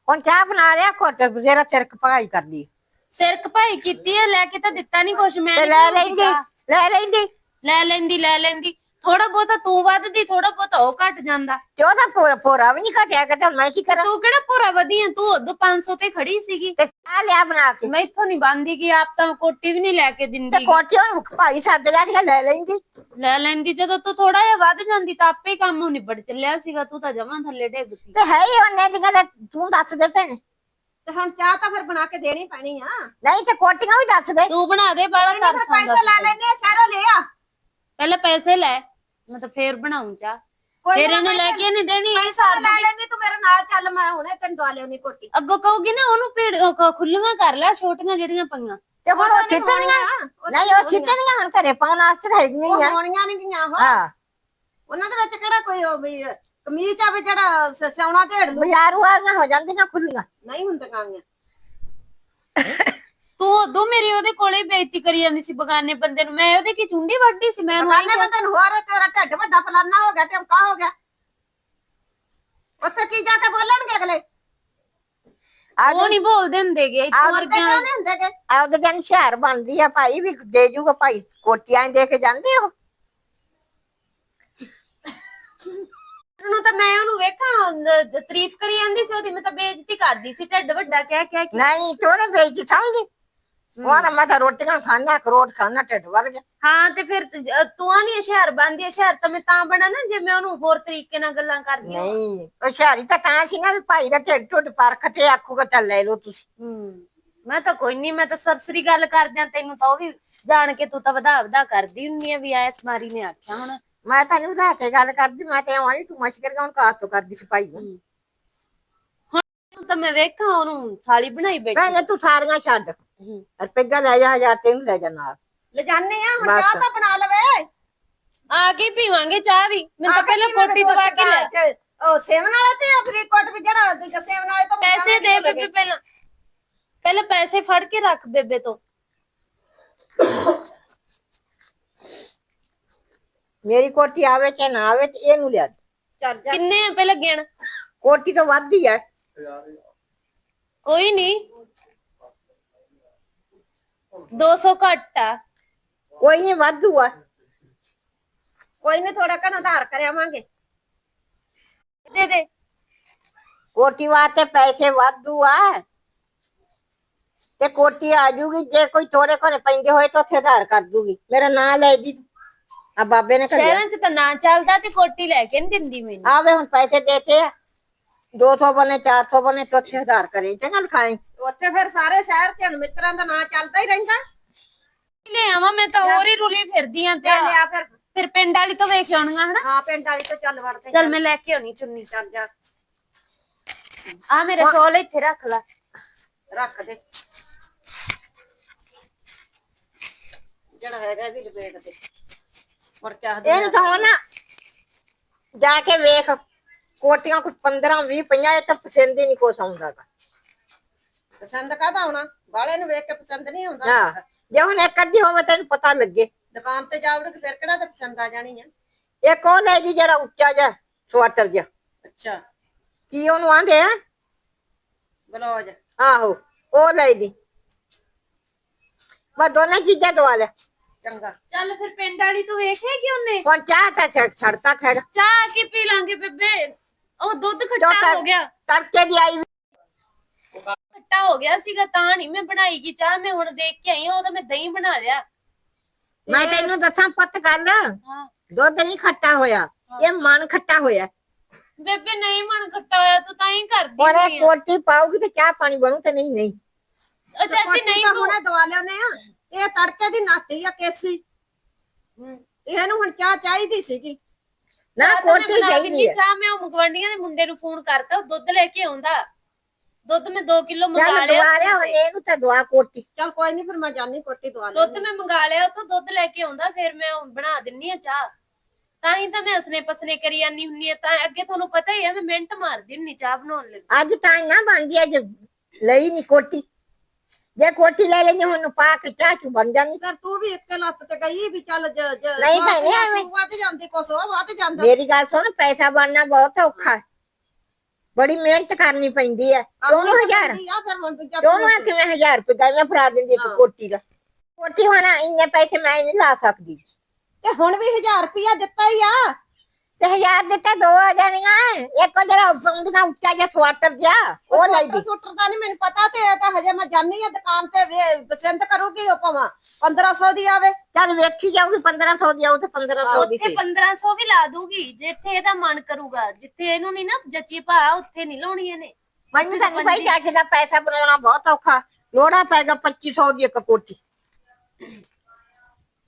ਹੁਣ ਚਾਹ ਬਣਾ ਲਿਆ ਕੋਟਰ ਬਜ਼ੇਰਾ ਸਿਰ ਕਪਾਈ ਕਰਦੀ ਸਿਰ ਕਪਾਈ ਕੀਤੀ ਹੈ ਲੈ ਕੇ ਤਾਂ ਦਿੱਤਾ ਨਹੀਂ ਕੁਛ ਮੈਂ ਤੇ ਨੀ ਲੈ ਪੀਂਦੀ ਲੈਂਦੀ ਚਾਹ। ਲੈ ਲੈਂਦੀ ਲੈ ਲੈਂਦੀ ਲੈ ਲੈਂਦੀ ਥੋੜਾ ਬਹੁਤਾ ਤੂੰ ਵੱਧਦੀ ਥੋੜਾ ਬਹੁਤਾ ਉਹ ਘਟ ਜਾਂਦਾ। ਤੇ ਉਹਦਾ ਪੂਰਾ ਪੂਰਾ ਵੀ ਨਹੀਂ ਘਟਿਆ ਕਿ ਮੈਂ ਕੀ ਕਰਾਂ? ਤੂੰ ਕਿਹੜਾ ਪੂਰਾ ਵਧੀ ਆ? ਤੂੰ ਉਦੋਂ 500 ਤੇ ਖੜੀ ਸੀਗੀ। ਤੇ ਚਾਹ ਲਿਆ ਬਣਾ ਕੇ। ਮੈਂ ਇੱਥੋਂ ਨਹੀਂ ਬੰਦੀ ਕਿ ਆਪ ਤਾਂ ਕੋਟੀ ਵੀ ਨਹੀਂ ਲੈ ਕੇ ਤੇ ਦਿੰਦੀ ਕੋਟੀ ਹੁਣ ਭਾਈ ਸੱਦ ਲਿਆ ਸੀਗਾ ਲੈ ਲੈਂਦੀ। ਲੈ ਲੈਂਦੀ ਜਦੋਂ ਤੂੰ ਥੋੜਾ ਜਿਹਾ ਵੱਧ ਜਾਂਦੀ ਤਾਂ ਆਪੇ ਹੀ ਕੰਮ ਨਿਬੜ ਚੱਲਿਆ ਸੀਗਾ। ਤੂੰ ਤਾਂ ਜਮਾਂ ਥੱਲੇ ਡਿੱਗ ਪਈ। ਤੇ ਹੈ ਹੀ ਉਹਨੇ ਦੀਆਂ ਤਾਂ ਤੂੰ ਦੱਸ ਦੇ ਭੈਣੇ। ਤੇ ਹੁਣ ਚਾਹ ਤਾਂ ਫਿਰ ਬਣਾ ਕੇ ਦੇਣੀ ਪੈਣੀ ਆ। ਨਹੀਂ ਤੇ ਕੋਟੀਆਂ ਵੀ ਦੱਸ ਦੇ। ਤੂੰ ਬਣਾ ਦੇ ਬਾਲਾ ਕਰ ਫਿਰ ਪੈਸੇ ਲੈ ਲੈਣੇ ਆ ਸ਼ਹਿਰੋਂ ਲੈ ਆ। ਪਹਿਲਾਂ ਪੈਸੇ ਲੈ। ਮੈਂ ਤਾਂ ਫੇਰ ਬਣਾਉਂ ਚਾ ਕੋਈ ਫੇਰ ਨਾ ਇਹਨੇ ਲੈ ਕੇ ਨਹੀਂ ਦੇਣੀ। ਇਹ ਪੈਸਾ ਲੈ ਲੈਣੀ ਤੂੰ ਮੇਰੇ ਨਾਲ ਚੱਲ ਮੈਂ ਹੁਣੇ ਤੈਨੂੰ ਦਵਾ ਲਿਆਉਣੀ ਕੋਟੀ। ਅੱਗੋਂ ਕਹੂਗੀ ਨਾ ਉਹਨੂੰ ਪੀੜ ਉਹ ਕ- ਖੁੱਲੀਆਂ ਕਰ ਲੈ ਛੋਟੀਆਂ ਜਿਹੜੀਆਂ ਪਈਆਂ। ਤੇ ਹੁਣ ਉਹ ਚਿੱਤਣੀਆਂ ਨਹੀਂ ਉਹ ਚਿੱਤਣੀਆਂ ਹੁਣ ਘਰੇ ਪਾਉਣ ਵਾਸਤੇ ਤਾਂ ਹੈਗੀਆਂ ਹੀ ਆ। ਹੋਣੀਆਂ ਨਹੀਂ ਗਈਆਂ ਉਹ ਹਾਂ। ਉਹਨਾਂ ਦੇ ਵਿੱਚ ਕਿਹੜਾ ਕੋਈ ਉਹ ਵੀ ਕਮੀਜ਼ ਆ ਵੀ ਜਿਹੜਾ ਸ- ਸਿਉਣਾ ਢੇੜ ਲੂ ਬਾਜ਼ਾਰ ਵਾਲੀਆਂ ਹੋ ਜਾਂਦੀਆਂ ਖੁੱਲੀਆਂ ਨਹੀਂ ਹੁੰਦੀਆਂ ਗੀਆਂ। ਤੂੰ ਉਦੋਂ ਮੇਰੀ ਉਹਦੇ ਕੋਲੇ ਹੀ ਬੇਇੱਜ਼ਤੀ ਕਰੀ ਜਾਂਦੀ ਸੀ ਬਗਾਨੇ ਬੰਦੇ ਨੂੰ। ਮੈਂ ਉਹਦੇ ਕੀ ਚੁੰਡੀ ਵੱਢੀ ਸੀ? ਮੈਂ ਉਹਨੂੰ ਆਈ ਬਗਾਨੇ ਬੰਦੇ ਨੂੰ ਹੋਰ ਤੇਰਾ ਢਿੱਡ ਵੱਡਾ ਫਲਾਨਾ ਹੋ ਗਿਆ ਟਮਕਾ ਹੋ ਗਿਆ। ਉੱਥੇ ਕੀ ਜਾ ਕੇ ਬੋਲਣਗੇ ਅਗਲੇ? ਉਹ ਨਹੀਂ ਬੋਲਦੇ ਹੁੰਦੇਗੇ ਇੱਥੋਂ ਆਉਂਦੇ ਵਰਗਿਆਂ ਕਿਉਂ ਨਹੀਂ ਹੁੰਦੇ ਕਿ ਆਪਦੇ ਦਿਨ ਸ਼ਹਿਰ ਬਣਦੀ ਆ ਭਾਈ ਵੀ ਦੇ ਜੂਗਾ ਭਾਈ। ਕੋਟੀਆਂ ਹੀ ਦੇ ਕੇ ਜਾਂਦੇ ਹੋ ਨੂੰ ਤਾਂ ਮੈਂ ਉਹਨੂੰ ਵੇਖਾਂ ਅਹ, ਤਾਰੀਫ ਕਰੀ ਜਾਂਦੀ ਸੀ ਉਹਦੀ। ਮੈਂ ਤਾਂ ਬੇਇੱਜ਼ਤੀ ਕਰਦੀ ਸੀ ਢਿੱਡ ਵੱਡਾ ਕਹਿ ਕਹਿ ਕੇ। ਨਹੀਂ ਤੇ ਉਹਨੇ ਵੇਚ ਸਮਝੀ। ਉਹ ਤਾਂ ਮੈਂ ਤਾਂ ਰੋਟੀਆਂ ਖਾਣਾ ਕਰੋਟ ਖਾਣਾ ਢਿੱਡ ਵੱਧ ਗਿਆ। ਹਾਂ ਤੇ ਫਿਰ ਤ- ਤੂੰ ਆ ਨਹੀਂ ਸ਼ਹਿਰ ਬੰਦੀ ਸ਼ਹਿਰ ਤਾਂ ਮੈਂ ਤਾਂ ਬਣਾ ਨਾ ਜੇ ਮੈਂ ਉਹਨੂੰ ਹੋਰ ਤਰੀਕੇ ਨਾਲ ਗੱਲਾਂ ਕਰਦੀ ਹਾਂ ਨਹੀਂ ਉਹ ਸ਼ਹਿਰੀ ਤਾਂ ਤਾਂ ਸੀ ਨਾ ਵੀ ਭਾਈ ਦਾ ਢਿੱਡ ਢੁੱਡ ਪਰਖ ਤੇ ਆਖੂਗਾ ਚੱਲ ਲੈ ਲਓ ਤੁਸੀਂ। ਹੂੰ ਮੈਂ ਤਾਂ ਕੋਈ ਨਹੀਂ ਮੈਂ ਤਾਂ ਸਰਸਰੀ ਗੱਲ ਕਰਦਿਆਂ ਤੈਨੂੰ ਤਾਂ ਉਹ ਵੀ ਜਾਣ ਕੇ ਤੂੰ ਤਾਂ ਵਧਾ ਵਧਾ ਕਰਦੀ ਹੁੰਨੀ ਆ ਵੀ ਐਸ ਮਾਰੀ ਨੇ ਆਖਿਆ ਹੁਣ। ਮੈਂ ਤਾਂ ਨਹੀਂ ਵਧਾ ਕੇ ਗੱਲ ਕਰਦੀ ਮੈਂ ਤਾਂ ਆਵਾਂ ਤੂੰ ਮਸ਼ਕਰ ਗਾਉਂ ਕਾਸ ਤੋਂ ਕਰਦੀ ਸੀ ਭਾਈ ਨੂੰ ਹੁਣ ਤਾਂ ਮੈਂ ਵੇਖਾਂ ਉਹਨੂੰ ਥਾਲੀ ਬਣਾਈ ਬੈਠੀ। ਭੈਣੇ ਤੂੰ ਸਾਰੀਆਂ ਛੱਡ। ਰੁਪਈਆ ਲੈ ਜਾ ਹਜ਼ਾਰ ਤੈਨੂੰ ਲੈ ਜਾ ਨਾਲ। ਲਿਜਾਨੇ ਆ ਹੁਣ ਬਸ। ਚਾਹ ਤਾਂ ਬਣਾ ਲਵੇ। ਆ ਕੇ ਪੀਵਾਂਗੇ ਚਾਹ ਵੀ। ਮੈਨੂੰ ਤਾਂ ਆ ਕੇ ਪਹਿਲਾਂ ਕਿਵੇਂ ਕੋਟੀ ਦੋ ਦਵਾ ਕੇ ਲੈ। ਤੇ ਉਹ ਸੇਵਨ ਵਾਲੇ ਤੇ ਫਰੀਦਕੋਟ ਵੀ ਜਿਹੜਾ ਦੂਜਾ ਸੇਵਨ ਵਾਲੇ ਤੋਂ ਪੈਸੇ ਦੇ ਬੇਬੇ ਪਹਿਲਾਂ। ਪਹਿਲਾਂ ਪੈਸੇ ਫੜ ਕੇ ਰੱਖ ਬੇਬੇ ਤੋਂ। ਮੇਰੀ ਕੋਠੀ ਆਵੇ ਚਾਹੇ ਨਾ ਆਵੇ ਤੇ ਇਹਨੂੰ ਲਿਆ ਦੇ। ਚੱਲ ਜਾ। ਕਿੰਨੇ ਆ ਪਹਿਲਾਂ ਗਿਣ? ਕੋਠੀ ਤਾਂ ਵੱਧਦੀ ਹੈ ਕੋਈ ਨਹੀਂ। 200 ਘੱਟ ਆ ਕੋਈ ਨਹੀਂ ਵਾਧੂ ਆ ਕੋਈ ਨਹੀਂ ਥੋੜਾ ਘਣਾ ਆਧਾਰ ਕਰਿਆਵਾਂਗੇ ਦੇ ਦੇ ਕੋਠੀ ਵਾਸਤੇ ਪੈਸੇ ਵਾਧੂ ਆ ਤੇ ਕੋਠੀ ਆ ਜੂਗੀ ਜੇ ਕੋਈ ਥੋੜੇ ਘਰੇ ਪੈਂਦੇ ਹੋਏ ਤਾਂ ਉੱਥੇ ਆਧਾਰ ਕਰ ਦੂਗੀ ਮੇਰਾ ਨਾਂ ਲੈ ਦੀ ਆ ਬਾਬੇ ਨੇ ਕਰਿਆ ਸ਼ਹਿਰਾਂ 'ਚ ਤਾਂ ਨਾ ਚੱਲਦਾ ਤੇ ਕੋਟੀ ਲੈ ਕੇ ਨਹੀਂ ਦਿੰਦੀ ਮੈਨੂੰ ਆਵੇ ਹੁਣ ਪੈਸੇ ਦੇਤੇ ਆ 200 ਬਣੇ 400 ਬਣੇ ਤੇ ਉੱਥੇ ਆਧਾਰ ਕਰੇ। ਚੰਗਾ ਲਿਖਾਏ। ਉੱਥੇ ਫਿਰ ਸਾਰੇ ਸ਼ਹਿਰ ਚ ਹੁਣ ਮਿੱਤਰਾਂ ਦਾ ਨਾਂ ਚੱਲਦਾ ਹੀ ਰਹਿੰਦਾ। ਲੈ ਆਵਾਂ ਮੈਂ ਤਾਂ ਹੋਰ ਹੀ ਰੁਲੀ ਫਿਰਦੀ ਆਂ ਤੇ ਚੱਲ ਆ ਫਿਰ। ਫਿਰ ਪਿੰਡ ਵਾਲੀ ਤੋਂ ਵੇਖ ਆਉਣੀਆਂ ਹਨਾ? ਹਾਂ ਪਿੰਡ ਵਾਲੀ ਤੋਂ ਚੱਲ ਵੜਦੇ ਚੱਲ ਮੈਂ ਲੈ ਕੇ ਆਉਣੀ ਚੁੰਨੀ। ਚੱਲ ਜਾ। ਆ ਮੇਰਾ ਸ਼ੋਲ ਇੱਥੇ ਰੱਖ ਲੈ। ਰੱਖ ਦੇ। ਜਿਹੜਾ ਹੈਗਾ ਵੀ ਲਪੇਟ ਦੇ। ਮੁੜ ਕੇ ਇਹਨੂੰ ਤਾਂ ਹੁਣ ਨਾ ਜਾ ਕੇ ਵੇਖ। ਕੋਟੀਆਂ ਕੁਝ 15 20 50 ਇਹ ਤਾਂ ਪਸੰਦ ਹੀ ਨਹੀਂ ਕੁਛ ਆਉਂਦਾ ਗਾ। ਪਸੰਦ ਕਾਹਦਾ ਆਉਣਾ? ਬਾਲੇ ਨੂੰ ਵੇਖ ਕੇ ਪਸੰਦ ਨਹੀਂ ਆਉਂਦਾ। ਹਾਂ ਜੇ ਹੁਣ ਇੱਕ ਅੱਧੀ ਹੋਵੇ ਤੈਨੂੰ ਪਤਾ ਲੱਗੇ। ਦੁਕਾਨ ਤੇ ਜਾਵੜਗੇ ਫਿਰ ਕਿਹੜਾ ਤੇ ਪਸੰਦ ਆ ਜਾਣੀ ਆ? ਇੱਕ ਉਹ ਲੈ ਜੀ ਜਿਹੜਾ ਉੱਚਾ ਜਿਹਾ ਸਵਾਟਰ ਜਿਹਾ। ਅੱਛਾ। ਕੀ ਉਹਨੂੰ ਆਂਦੇ ਆ? ਬਲੌਜ। ਆਹੋ ਉਹ ਲੈ ਦੀ ਮੈਂ ਦੋਨਾਂ ਚੀਜ਼ਾਂ ਦਵਾ ਲੈ ਚੰਗਾ। ਚੱਲ ਫਿਰ ਪਿੰਡ ਵਾਲੀ ਤੋਂ ਵੇਖੇਗੀ ਉਹਨੇ? ਹੁਣ ਚਾਹ ਤਾਂ ਛੱਡ ਛੱਡਤਾ ਖੜ ਚਾਹ ਕੀ ਪੀ ਲਾਂਗੇ ਬੇਬੇ? ਉਹ ਦੁੱਧ ਖੱਟਾ ਹੋ ਗਿਆ। ਤੜਕੇ ਦੀ ਆਈ। ਖੱਟਾ ਹੋ ਗਿਆ ਸੀਗਾ ਤਾਂ ਨਹੀਂ ਮੈਂ ਬਣਾਈ ਗੀ ਚਾਹ ਮੈਂ ਹੁਣ ਦੇਖ ਕੇ ਆਈ ਹਾਂ ਉਹਦਾ ਮੈਂ ਦਹੀਂ ਬਣਾ ਲਿਆ। ਮੈਂ ਤੈਨੂੰ ਦੱਸਾਂ ਪੁੱਤ ਗੱਲ। ਹਾਂ। ਦੁੱਧ ਨਹੀਂ ਖੱਟਾ ਹੋਇਆ ਇਹ ਮਨ ਖੱਟਾ ਹੋਇਆ। ਬੇਬੇ ਨਹੀਂ ਮਨ ਖੱਟਾ ਹੋਇਆ ਤੂੰ ਤਾਂ ਹੀ ਕਰਦੀ ਇਹ ਆ। ਕੋਟੀ ਪਾਉਗੀ ਤੇ ਚਾਹ ਪਾਣੀ ਬਣੂ ਤੇ ਨਹੀਂ ਨਹੀਂ। ਉਹ ਚਾਚੀ ਨਹੀਂ ਤੂੰ ਹੁਣੇ ਦਵਾ ਲਿਆਉਨੇ ਆ। ਇਹ ਤੜਕੇ ਦੀ ਨਾਤੀ ਆ ਕੇਸੀ। ਇਹਨੂੰ ਹੁਣ ਚਾਹ ਚਾਹੀਦੀ ਸੀਗੀ। ਨਾ ਕੋਟੀ ਚਾਹੀਦੀ ਹੈ ਚਾਹ ਮੈਂ ਉਹ ਮਗਵੰਡੀਆਂ ਦੇ ਮੁੰਡੇ ਨੂੰ ਫੋਨ ਕਰਤਾ ਉਹ ਦੁੱਧ ਲੈ ਕੇ ਆਉਂਦਾ। ਦੁੱਧ ਮੈਂ 2 ਕਿਲੋ ਮੰਗਾ ਚੱਲ ਲਿਆ। ਦਵਾ ਲਿਆ ਹੁਣ ਇਹਨੂੰ ਤਾਂ ਦਵਾ ਕੋਟੀ। ਚਲ ਕੋਈ ਨਹੀਂ ਫਿਰ ਮੈਂ ਜਾਨੀ ਕੋਟੀ ਦਵਾ ਲਿਆ ਦੁੱਧ ਮੈਂ ਮੰਗਾ ਲਿਆ ਉੱਥੋਂ ਦੁੱਧ ਲੈ ਕੇ ਆਉਂਦਾ ਫਿਰ ਮੈਂ ਉਹ ਬਣਾ ਦਿੰਨੀ ਆ ਚਾਹ। ਤਾਂ ਹੀ ਤਾਂ ਮੈਂ ਹਸਨੇ ਪਸਨੇ ਕਰੀ ਜਾਂਦੀ ਹੁੰਨੀ ਆ ਤਾਂ ਅੱਗੇ ਤੁਹਾਨੂੰ ਪਤਾ ਹੀ ਆ ਮੈਂ ਮਿੰਟ ਮਾਰਦੀ ਹੁੰਨੀ ਚਾਹ ਬਣਾਉਣ ਲਈ ਅੱਜ ਤਾਂ ਨਾ ਬਣਦੀ ਅੱਜ ਲਈ ਨਹੀਂ ਕੋਟੀ। ਜੇ ਕੋਟੀ ਲੈ ਲੈਣੀ ਹੁਣ ਪਾ ਕੇ ਚਾਹ ਚੂ ਬਣ ਜਾਣੀ ਕਰ ਤੂੰ ਵੀ ਇੱਕ ਲੱਤ ਤੇ ਗਈ ਵੀ ਚੱਲ ਜ ਜ ਨਹੀਂ ਭੈਣੇ, ਐਵੇਂ। ਵੱਧ ਜਾਂਦੀ ਕੁਛ ਉਹ ਵੱਧ ਜਾਂਦਾ। ਮੇਰੀ ਗੱਲ ਸੁਣ ਪੈਸਾ ਬਣਨਾ ਬਹੁਤ ਔਖਾ ਹੈ। ਬੜੀ ਮਿਹਨਤ ਕਰਨੀ ਪੈਂਦੀ ਹੈ। ਦੋਨੋਂ ਹਜ਼ਾਰ। ਆ ਫਿਰ ਹੁਣ ਦੂਜਾ ਦੋਨੋਂ ਆ ਕਿਵੇਂ ਹਜ਼ਾਰ ਰੁਪਏ ਦਾ ਮੈਂ ਫੜਾ ਦਿੰਦੀ ਇੱਕ ਕੋਟੀ ਦਾ। ਕੋਟੀ ਹੋਣਾ ਇੰਨੇ ਪੈਸੇ ਮੈਂ ਨਹੀਂ ਲਾ ਸਕਦੀ। ਤੇ ਹੁਣ ਵੀ 1000 ਰੁਪਇਆ ਦਿੱਤਾ ਹੀ ਆ। ਤੇ ਹਜ਼ਾਰ ਦਿੱਤੇ ਦੋ ਆ ਜਾਣੀਆਂ। ਇੱਕ ਉਹ ਜਿਹੜਾ ਪੰਗਣਾ ਉੱਚਾ ਜਿਹਾ ਸਵਾਟਰ ਜਿਹਾ ਉਹ ਲੈ ਦੀ। ਸੂਟਰ ਦਾ ਨਹੀਂ ਮੈਨੂੰ ਪਤਾ ਤੇ ਇਹ ਤਾਂ ਹਜੇ ਮੈਂ ਜਾਨੀ ਆ ਦੁਕਾਨ ਤੇ ਵੇ- ਪਸੰਦ ਕਰੂਗੀ ਉਹ ਭਾਵਾਂ। 1500 ਦੀ ਆਵੇ। ਚੱਲ ਵੇਖੀ ਜਾਊਗੀ 1500 ਦੀ ਆਉ ਤੇ 1500 ਦੀ ਉੱਥੇ ਸੀ। 1500 ਵੀ ਲਾ ਦੂਗੀ ਜਿੱਥੇ ਇਹਦਾ ਮਨ ਕਰੂਗਾ। ਜਿੱਥੇ ਇਹਨੂੰ ਨਹੀਂ ਨਾ ਜੱਚੀ ਭਾ ਉੱਥੇ ਨਹੀਂ ਲਾਉਣੀ ਇਹਨੇ। ਮੈਨੂੰ ਤਾਂ ਨਹੀਂ ਭਾਈ ਚਾਚੇ ਦਾ ਪੈਸਾ ਬਣਾਉਣਾ ਬਹੁਤ ਔਖਾ। ਲੋੜਾ ਪੈਗਾ 2500 ਦੀ ਇੱਕ ਕੋਟੀ